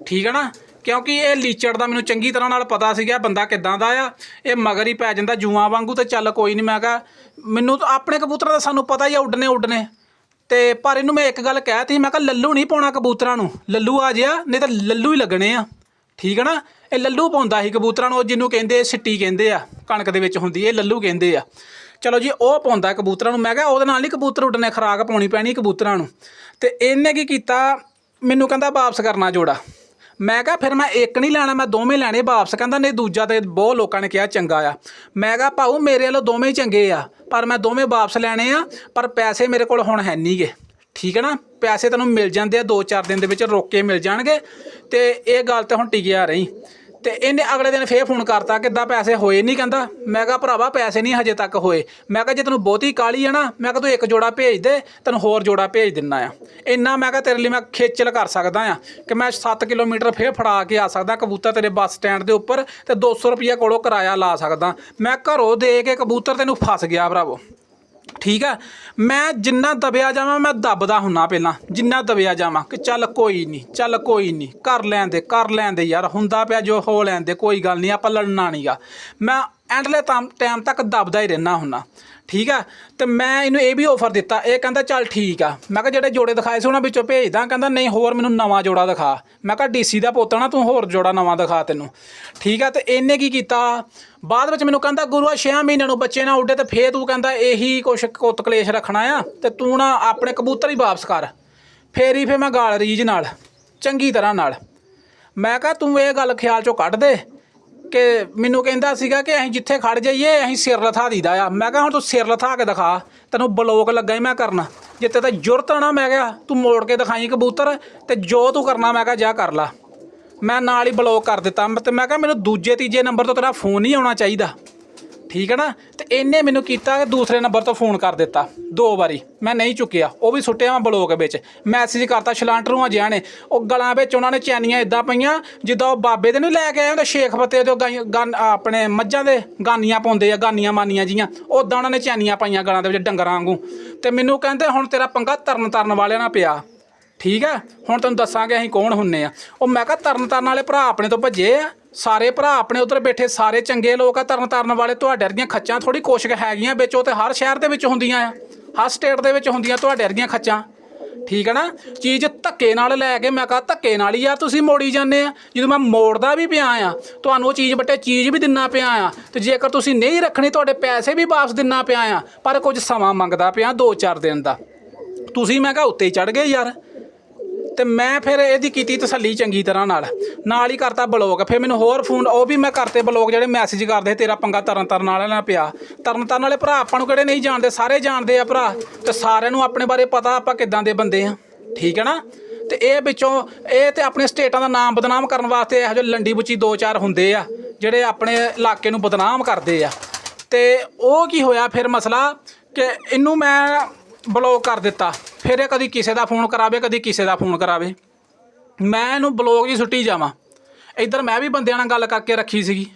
ਠੀਕ ਹੈ ਨਾ? ਕਿਉਂਕਿ ਇਹ ਲੀਚੜ ਦਾ ਮੈਨੂੰ ਚੰਗੀ ਤਰ੍ਹਾਂ ਨਾਲ ਪਤਾ ਸੀਗਾ ਬੰਦਾ ਕਿੱਦਾਂ ਦਾ ਆ, ਇਹ ਮਗਰ ਹੀ ਪੈ ਜਾਂਦਾ ਜੂਆਂ ਵਾਂਗੂ ਤੇ ਚੱਲ ਕੋਈ ਨਹੀਂ। ਮੈਂ ਕਿਹਾ, ਮੈਨੂੰ ਤਾਂ ਆਪਣੇ ਕਬੂਤਰਾਂ ਦਾ ਸਾਨੂੰ ਪਤਾ ਹੀ ਆ ਉੱਡਨੇ ਉੱਡਨੇ ਤੇ ਪਰ ਇਹਨੂੰ ਮੈਂ ਇੱਕ ਗੱਲ ਕਹਿਤੀ, ਮੈਂ ਕਿਹਾ ਲੱਲੂ ਨਹੀਂ ਪਾਉਣਾ ਕਬੂਤਰਾਂ ਨੂੰ। ਲੱਲੂ ਆ ਜਿਆ, ਨਹੀਂ ਤਾਂ ਲੱਲੂ ਹੀ ਲੱਗਣੇ ਆ। ਠੀਕ ਹੈ ਨਾ? ਇਹ ਲੱਲੂ ਪਾਉਂਦਾ ਸੀ ਕਬੂਤਰਾਂ ਨੂੰ ਜਿਹਨੂੰ ਕਹਿੰਦੇ ਸਿੱਟੀ ਕਹਿੰਦੇ ਆ, ਕਣਕ ਦੇ ਵਿੱਚ ਹੁੰਦੀ ਇਹ ਲੱਲੂ ਕਹਿੰਦੇ ਆ। ਚਲੋ ਜੀ, ਉਹ ਪਾਉਂਦਾ ਕਬੂਤਰਾਂ ਨੂੰ। ਮੈਂ ਕਿਹਾ ਉਹਦੇ ਨਾਲ ਨਹੀਂ ਕਬੂਤਰ ਉੱਡਣੇ, ਖਰਾਕ ਪਾਉਣੀ ਪੈਣੀ ਕਬੂਤਰਾਂ ਨੂੰ। ਤੇ ਇਹਨੇ ਕੀ ਕੀਤਾ? ਮੈਨੂੰ ਕਹਿੰਦਾ ਵਾਪਸ ਕਰਨਾ ਜੋੜਾ। ਮੈਂ ਕਿਹਾ ਫਿਰ ਮੈਂ ਇੱਕ ਨਹੀਂ ਲੈਣਾ, ਮੈਂ ਦੋਵੇਂ ਲੈਣੇ ਵਾਪਸ। ਕਹਿੰਦਾ ਨਹੀਂ, ਦੂਜਾ ਤੇ ਬਹੁਤ ਲੋਕਾਂ ਨੇ ਕਿਹਾ ਚੰਗਾ ਆ। ਮੈਂ ਕਿਹਾ ਭਾਊ, ਮੇਰੇ ਵੱਲੋਂ ਦੋਵੇਂ ਚੰਗੇ ਆ, ਪਰ ਮੈਂ ਦੋਵੇਂ ਵਾਪਸ ਲੈਣੇ ਆ, ਪਰ ਪੈਸੇ ਮੇਰੇ ਕੋਲ ਹੁਣ ਹੈ ਨਹੀਂਗੇ ਠੀਕ ਹੈ ਨਾ? ਪੈਸੇ ਤੈਨੂੰ ਮਿਲ ਜਾਂਦੇ ਆ 2-4 ਦਿਨ ਦੇ ਵਿੱਚ ਰੋਕ ਕੇ ਮਿਲ ਜਾਣਗੇ, ਤੇ ਇਹ ਗੱਲ ਤਾਂ ਹੁਣ ਟਿਕਿਆ ਰਹੀ। ਤੇ ਇਹਨੇ ਅਗਲੇ ਦਿਨ ਫੇਰ ਫੋਨ ਕਰਤਾ ਕਿੱਦਾਂ ਪੈਸੇ ਹੋਏ ਨਹੀਂ ਕਹਿੰਦਾ। ਮੈਂ ਕਿਹਾ ਭਰਾਵਾ ਪੈਸੇ ਨਹੀਂ ਹਜੇ ਤੱਕ ਹੋਏ। ਮੈਂ ਕਿਹਾ ਜੇ ਤੈਨੂੰ ਬਹੁਤੀ ਕਾਲੀ ਆ ਨਾ, ਮੈਂ ਕਿਹਾ ਤੂੰ ਇੱਕ ਜੋੜਾ ਭੇਜ ਦੇ, ਤੈਨੂੰ ਹੋਰ ਜੋੜਾ ਭੇਜ ਦਿੰਨਾ ਆ। ਇੰਨਾ ਮੈਂ ਕਿਹਾ ਤੇਰੇ ਲਈ ਮੈਂ ਖੇਚਲ ਕਰ ਸਕਦਾ ਆ ਕਿ ਮੈਂ 7 ਕਿਲੋਮੀਟਰ ਫੇਰ ਫੜਾ ਕੇ ਆ ਸਕਦਾ, ਕਬੂਤਰ ਤੇਰੇ ਬੱਸ ਸਟੈਂਡ ਦੇ ਉੱਪਰ ਤੇ 200 ਰੁਪਈਆ ਕੋਲੋਂ ਕਿਰਾਇਆ ਲਾ ਸਕਦਾ। ਮੈਂ ਘਰੋਂ ਦੇ ਕੇ ਕਬੂਤਰ ਤੈਨੂੰ ਫਸ ਗਿਆ ਭਰਾਵੋ। ਠੀਕ ਆ? ਮੈਂ ਜਿੰਨਾ ਦਬਿਆ ਜਾਵਾਂ, ਮੈਂ ਦੱਬਦਾ ਹੁੰਨਾ ਪਹਿਲਾਂ। ਜਿੰਨਾ ਦਬਿਆ ਜਾਵਾਂ ਕਿ ਚੱਲ ਕੋਈ ਨਹੀਂ ਚੱਲ ਕੋਈ ਨਹੀਂ ਕਰ ਲੈਣ ਦੇ ਕਰ ਲੈਣ ਦੇ ਯਾਰ, ਹੁੰਦਾ ਪਿਆ ਜੋ ਹੋ ਲੈਣ ਦੇ ਕੋਈ ਗੱਲ ਨਹੀਂ ਆਪਾਂ ਲੜਨਾ ਨਹੀਂਗਾ ਮੈਂ ਐਂਡਲੇ ਟਾਈਮ ਤੱਕ ਦੱਬਦਾ ਹੀ ਰਹਿਣਾ ਹੁੰਨਾ। ਠੀਕ ਆ? ਤੇ ਮੈਂ ਇਹਨੂੰ ਇਹ ਵੀ ਆਫਰ ਦਿੱਤਾ। ਇਹ ਕਹਿੰਦਾ, ਚੱਲ ਠੀਕ ਆ। ਮੈਂ ਕਿਹਾ, ਜਿਹੜੇ ਜੋੜੇ ਦਿਖਾਏ ਸੀ, ਉਹਨਾਂ ਵਿੱਚੋਂ ਭੇਜਦਾ। ਕਹਿੰਦਾ, ਨਹੀਂ, ਹੋਰ ਮੈਨੂੰ ਨਵਾਂ ਜੋੜਾ ਦਿਖਾ। ਮੈਂ ਕਿਹਾ, ਡੀਸੀ ਦਾ ਪੁੱਤ ਨਾ, ਤੂੰ ਹੋਰ ਜੋੜਾ ਨਵਾਂ ਦਿਖਾ ਤੈਨੂੰ। ਠੀਕ ਆ? ਤੇ ਇਹਨੇ ਕੀ ਕੀਤਾ? ਬਾਅਦ ਵਿੱਚ ਮੈਨੂੰ ਕਹਿੰਦਾ ਗੁਰੂਆ 6 ਮਹੀਨਿਆਂ ਨੂੰ ਬੱਚੇ ਨਾ ਉੱਡੇ ਤੇ ਫੇਰ ਤੂੰ ਕਹਿੰਦਾ, ਇਹੀ ਕੁਛ ਕੁੱਤ ਕਲੇਸ਼ ਰੱਖਣਾ ਆ ਤੇ ਤੂੰ ਨਾ ਆਪਣੇ ਕਬੂਤਰ ਹੀ ਵਾਪਸ ਕਰ। ਫੇਰ ਹੀ ਫੇਰ ਮੈਂ ਗਾਲ ਰੀਜ ਨਾਲ, ਚੰਗੀ ਤਰ੍ਹਾਂ ਨਾਲ। ਮੈਂ ਕਿਹਾ, ਤੂੰ ਇਹ ਗੱਲ ਖਿਆਲ ਚੋਂ ਕੱਢ ਦੇ ਕਿ ਮੈਨੂੰ ਕਹਿੰਦਾ ਸੀਗਾ ਕਿ ਅਸੀਂ ਜਿੱਥੇ ਖੜ ਜਾਈਏ, ਅਸੀਂ ਸਿਰ ਲਥਾ ਦੀਦਾ ਆ। ਮੈਂ ਕਿਹਾ, ਹੁਣ ਤੂੰ ਸਿਰ ਲਥਾ ਕੇ ਦਿਖਾ। ਤੈਨੂੰ ਬਲੋਕ ਲੱਗਾ ਹੀ ਮੈਂ ਕਰਨਾ। ਜਿੱਤੇ ਤਾਂ ਜੁਰਤ ਆ ਨਾ, ਮੈਂ ਕਿਹਾ, ਤੂੰ ਮੋੜ ਕੇ ਦਿਖਾਈ ਕਬੂਤਰ ਤੇ ਜੋ ਤੂੰ ਕਰਨਾ, ਮੈਂ ਕਿਹਾ, ਜਾ ਕਰ ਲਾ। ਮੈਂ ਨਾਲ ਹੀ ਬਲੋਕ ਕਰ ਦਿੱਤਾ। ਤੇ ਮੈਂ ਕਿਹਾ, ਮੈਨੂੰ ਦੂਜੇ ਤੀਜੇ ਨੰਬਰ ਤੋਂ ਤੇਰਾ ਫੋਨ ਨਹੀਂ ਆਉਣਾ ਚਾਹੀਦਾ। ਠੀਕ ਹੈ ਨਾ? ਤੇ ਇਹਨੇ ਮੈਨੂੰ ਕੀਤਾ ਕਿ ਦੂਸਰੇ ਨੰਬਰ ਤੋਂ ਫੋਨ ਕਰ ਦਿੱਤਾ, ਦੋ ਵਾਰੀ। ਮੈਂ ਨਹੀਂ ਚੁੱਕਿਆ। ਉਹ ਵੀ ਸੁੱਟਿਆ ਮੈਂ ਬਲੌਕ ਵਿੱਚ। ਮੈਸੇਜ ਕਰਤਾ ਛਲਾਂਟਰੂਆਂ ਜਿਹਾਂ ਨੇ ਉਹ ਗਲਾਂ ਵਿੱਚ ਉਹਨਾਂ ਨੇ ਚੈਨੀਆਂ ਇਦਾਂ ਪਈਆਂ, ਜਿੱਦਾਂ ਉਹ ਬਾਬੇ ਦੇ ਨਹੀਂ ਲੈ ਕੇ ਆਏ ਹੁੰਦੇ, ਸ਼ੇਖ ਫਤਿਹ ਤੋਂ ਗਾਈ- ਗਾਨ, ਆਪਣੇ ਮੱਝਾਂ ਦੇ ਗਾਨੀਆਂ ਪਾਉਂਦੇ ਆ, ਗਾਨੀਆਂ ਮਾਨੀਆਂ ਜੀਆਂ। ਉਦਾਂ ਉਹਨਾਂ ਨੇ ਚੈਨੀਆਂ ਪਾਈਆਂ ਗਲਾਂ ਦੇ ਵਿੱਚ ਡੰਗਰਾਂ ਵਾਂਗੂ। ਤੇ ਮੈਨੂੰ ਕਹਿੰਦੇ, ਹੁਣ ਤੇਰਾ ਪੰਗਾ ਤਰਨ ਤਰਨ ਵਾਲਿਆਂ ਨਾਲ ਪਿਆ। ਠੀਕ ਹੈ ਹੁਣ ਤੈਨੂੰ ਦੱਸਾਂਗੇ ਅਸੀਂ ਕੌਣ ਹੁੰਨੇ ਆ। ਉਹ ਮੈਂ ਕਿਹਾ ਤਰਨ ਤਰਨ ਵਾਲੇ ਭਰਾ ਆਪਣੇ ਤੋਂ ਭੱਜੇ ਆ। ਸਾਰੇ ਭਰਾ ਆਪਣੇ ਉਧਰ ਬੈਠੇ, ਸਾਰੇ ਚੰਗੇ ਲੋਕ ਆ ਤਰਨ ਤਰਨ ਵਾਲੇ, ਤੁਹਾਡੇ ਵਰਗੀਆਂ ਖੱਚਾਂ ਥੋੜੀ ਕੋਸ਼ਿਸ਼ ਹੈਗੀਆਂ, ਵਿੱਚ ਉਹ ਤੇ ਹਰ ਸ਼ਹਿਰ ਦੇ ਵਿੱਚ ਹੁੰਦੀਆਂ ਆ, ਹਰ ਸਟੇਟ ਦੇ ਵਿੱਚ ਹੁੰਦੀਆਂ ਤੁਹਾਡੇ ਵਰਗੀਆਂ ਖੱਚਾਂ। ਠੀਕ ਹੈ ਨਾ? ਚੀਜ਼ ਧੱਕੇ ਨਾਲ ਲੈ ਕੇ ਮੈਂ ਕਹਾ, ਧੱਕੇ ਨਾਲ ਹੀ ਯਾਰ ਤੁਸੀਂ ਮੋੜੀ ਜਾਂਦੇ ਆ। ਜਦੋਂ ਮੈਂ ਮੋੜਦਾ ਵੀ ਪਿਆ ਆ, ਤੁਹਾਨੂੰ ਉਹ ਚੀਜ਼ ਬੱਟੇ ਚੀਜ਼ ਵੀ ਦਿੰਨਾ ਪਿਆ ਆ, ਤੇ ਜੇਕਰ ਤੁਸੀਂ ਨਹੀਂ ਰੱਖਣੀ, ਤੁਹਾਡੇ ਪੈਸੇ ਵੀ ਵਾਪਸ ਦਿੰਨਾ ਪਿਆ ਆ, ਪਰ ਕੁਝ ਸਮਾਂ ਮੰਗਦਾ ਪਿਆ 2-4 ਦਿਨ ਦਾ। ਤੁਸੀਂ ਮੈਂ ਕਿਹਾ, ਉੱਤੇ ਚੜ ਗਏ ਯਾਰ। ਤੇ ਮੈਂ ਫਿਰ ਇਹਦੀ ਕੀਤੀ ਤਸੱਲੀ ਚੰਗੀ ਤਰ੍ਹਾਂ ਨਾਲ। ਨਾਲ ਹੀ ਕਰਤਾ ਬਲੌਗ। ਫਿਰ ਮੈਨੂੰ ਹੋਰ ਫੋਨ, ਉਹ ਵੀ ਮੈਂ ਕਰਤੇ ਬਲੌਗ ਜਿਹੜੇ ਮੈਸੇਜ ਕਰਦੇ ਤੇਰਾ ਪੰਗਾ ਤਰਨ ਤਰਨ ਵਾਲਿਆਂ ਨਾਲ ਪਿਆ। ਤਰਨ ਤਰਨ ਵਾਲੇ ਭਰਾ ਆਪਾਂ ਨੂੰ ਕਿਹੜੇ ਨਹੀਂ ਜਾਣਦੇ? ਸਾਰੇ ਜਾਣਦੇ ਆ ਭਰਾ। ਤੇ ਸਾਰਿਆਂ ਨੂੰ ਆਪਣੇ ਬਾਰੇ ਪਤਾ ਆਪਾਂ ਕਿੱਦਾਂ ਦੇ ਬੰਦੇ ਆ। ਠੀਕ ਹੈ ਨਾ? ਤੇ ਇਹ ਵਿੱਚੋਂ, ਇਹ ਤੇ ਆਪਣੇ ਸਟੇਟਾਂ ਦਾ ਨਾਮ ਬਦਨਾਮ ਕਰਨ ਵਾਸਤੇ ਇਹੋ ਜਿਹੇ ਲੰਡੀ ਬੁੱਚੀ ਦੋ ਚਾਰ ਹੁੰਦੇ ਆ, ਜਿਹੜੇ ਆਪਣੇ ਇਲਾਕੇ ਨੂੰ ਬਦਨਾਮ ਕਰਦੇ ਆ। ਤੇ ਉਹ ਕੀ ਹੋਇਆ? ਫਿਰ ਮਸਲਾ ਕਿ ਇਹਨੂੰ ਮੈਂ ਬਲੌਕ ਕਰ ਦਿੱਤਾ। ਫਿਰ ਇਹ ਕਦੀ ਕਿਸੇ ਦਾ ਫੋਨ ਕਰਾਵੇ, ਕਦੀ ਕਿਸੇ ਦਾ ਫੋਨ ਕਰਾਵੇ। ਮੈਂ ਇਹਨੂੰ ਬਲੌਗ ਹੀ ਸੁੱਟੀ ਜਾਵਾਂ। ਇੱਧਰ ਮੈਂ ਵੀ ਬੰਦਿਆਂ ਨਾਲ ਗੱਲ ਕਰਕੇ ਰੱਖੀ ਸੀਗੀ।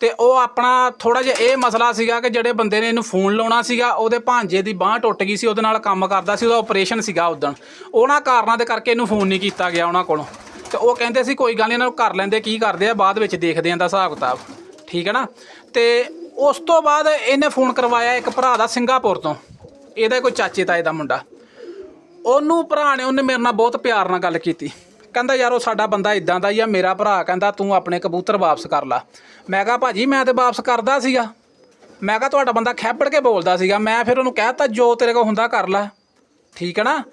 ਤੇ ਉਹ ਆਪਣਾ ਥੋੜਾ ਜਿਹਾ ਇਹ ਮਸਲਾ ਸੀਗਾ ਕਿ ਜਿਹੜੇ ਬੰਦੇ ਨੇ ਇਹਨੂੰ ਫੋਨ ਲਾਉਣਾ ਸੀਗਾ, ਉਹਦੇ ਭਾਂਜੇ ਦੀ ਬਾਹ ਟੁੱਟ ਗਈ ਸੀ, ਉਹਦੇ ਨਾਲ ਕੰਮ ਕਰਦਾ ਸੀ, ਉਹਦਾ ਆਪਰੇਸ਼ਨ ਸੀਗਾ ਉਦੋਂ ਉਹਨਾਂ ਕਾਰਨਾਂ ਦੇ ਕਰਕੇ ਇਹਨੂੰ ਫੋਨ ਨਹੀਂ ਕੀਤਾ ਗਿਆ ਉਹਨਾਂ ਕੋਲੋਂ। ਤੇ ਉਹ ਕਹਿੰਦੇ ਸੀ, ਕੋਈ ਗੱਲ ਨਹੀਂ ਇਹਨਾਂ ਨੂੰ ਕਰ ਲੈਂਦੇ, ਕੀ ਕਰਦੇ ਆ, ਬਾਅਦ ਵਿੱਚ ਦੇਖਦੇ ਆਂ ਦਾ ਹਿਸਾਬ ਕਿਤਾਬ। ਠੀਕ ਹੈ ਨਾ? ਤੇ ਉਸ ਤੋਂ ਬਾਅਦ ਇਹਨੇ ਫੋਨ ਕਰਵਾਇਆ ਇੱਕ ਭਰਾ ਦਾ ਸਿੰਗਾਪੁਰ ਤੋਂ। ਇਹਦਾ ਕੋਈ ਚਾਚੇ ਤਾਏ ਦਾ ਮੁੰਡਾ। ਉਹਨੂੰ ਭਰਾ ਨੇ, ਉਹਨੇ ਮੇਰੇ ਨਾਲ ਬਹੁਤ ਪਿਆਰ ਨਾਲ ਗੱਲ ਕੀਤੀ। ਕਹਿੰਦਾ, ਯਾਰ, ਉਹ ਸਾਡਾ ਬੰਦਾ ਇਦਾਂ ਦਾ ਹੀ ਆ, ਮੇਰਾ ਭਰਾ, ਕਹਿੰਦਾ, ਤੂੰ ਆਪਣੇ ਕਬੂਤਰ ਵਾਪਸ ਕਰ ਲਾ। ਮੈਂ ਕਿਹਾ, ਭਾਜੀ, ਮੈਂ ਤੇ ਵਾਪਸ ਕਰਦਾ ਸੀਗਾ। ਮੈਂ ਕਿਹਾ, ਤੁਹਾਡਾ ਬੰਦਾ ਖੈਪੜ ਕੇ ਬੋਲਦਾ ਸੀਗਾ। ਮੈਂ ਫਿਰ ਉਹਨੂੰ ਕਹਿਤਾ ਜੋ ਤੇਰੇ ਕੋਲ ਹੁੰਦਾ, ਕਰ ਲੈ। ਠੀਕ ਹੈ ਨਾ?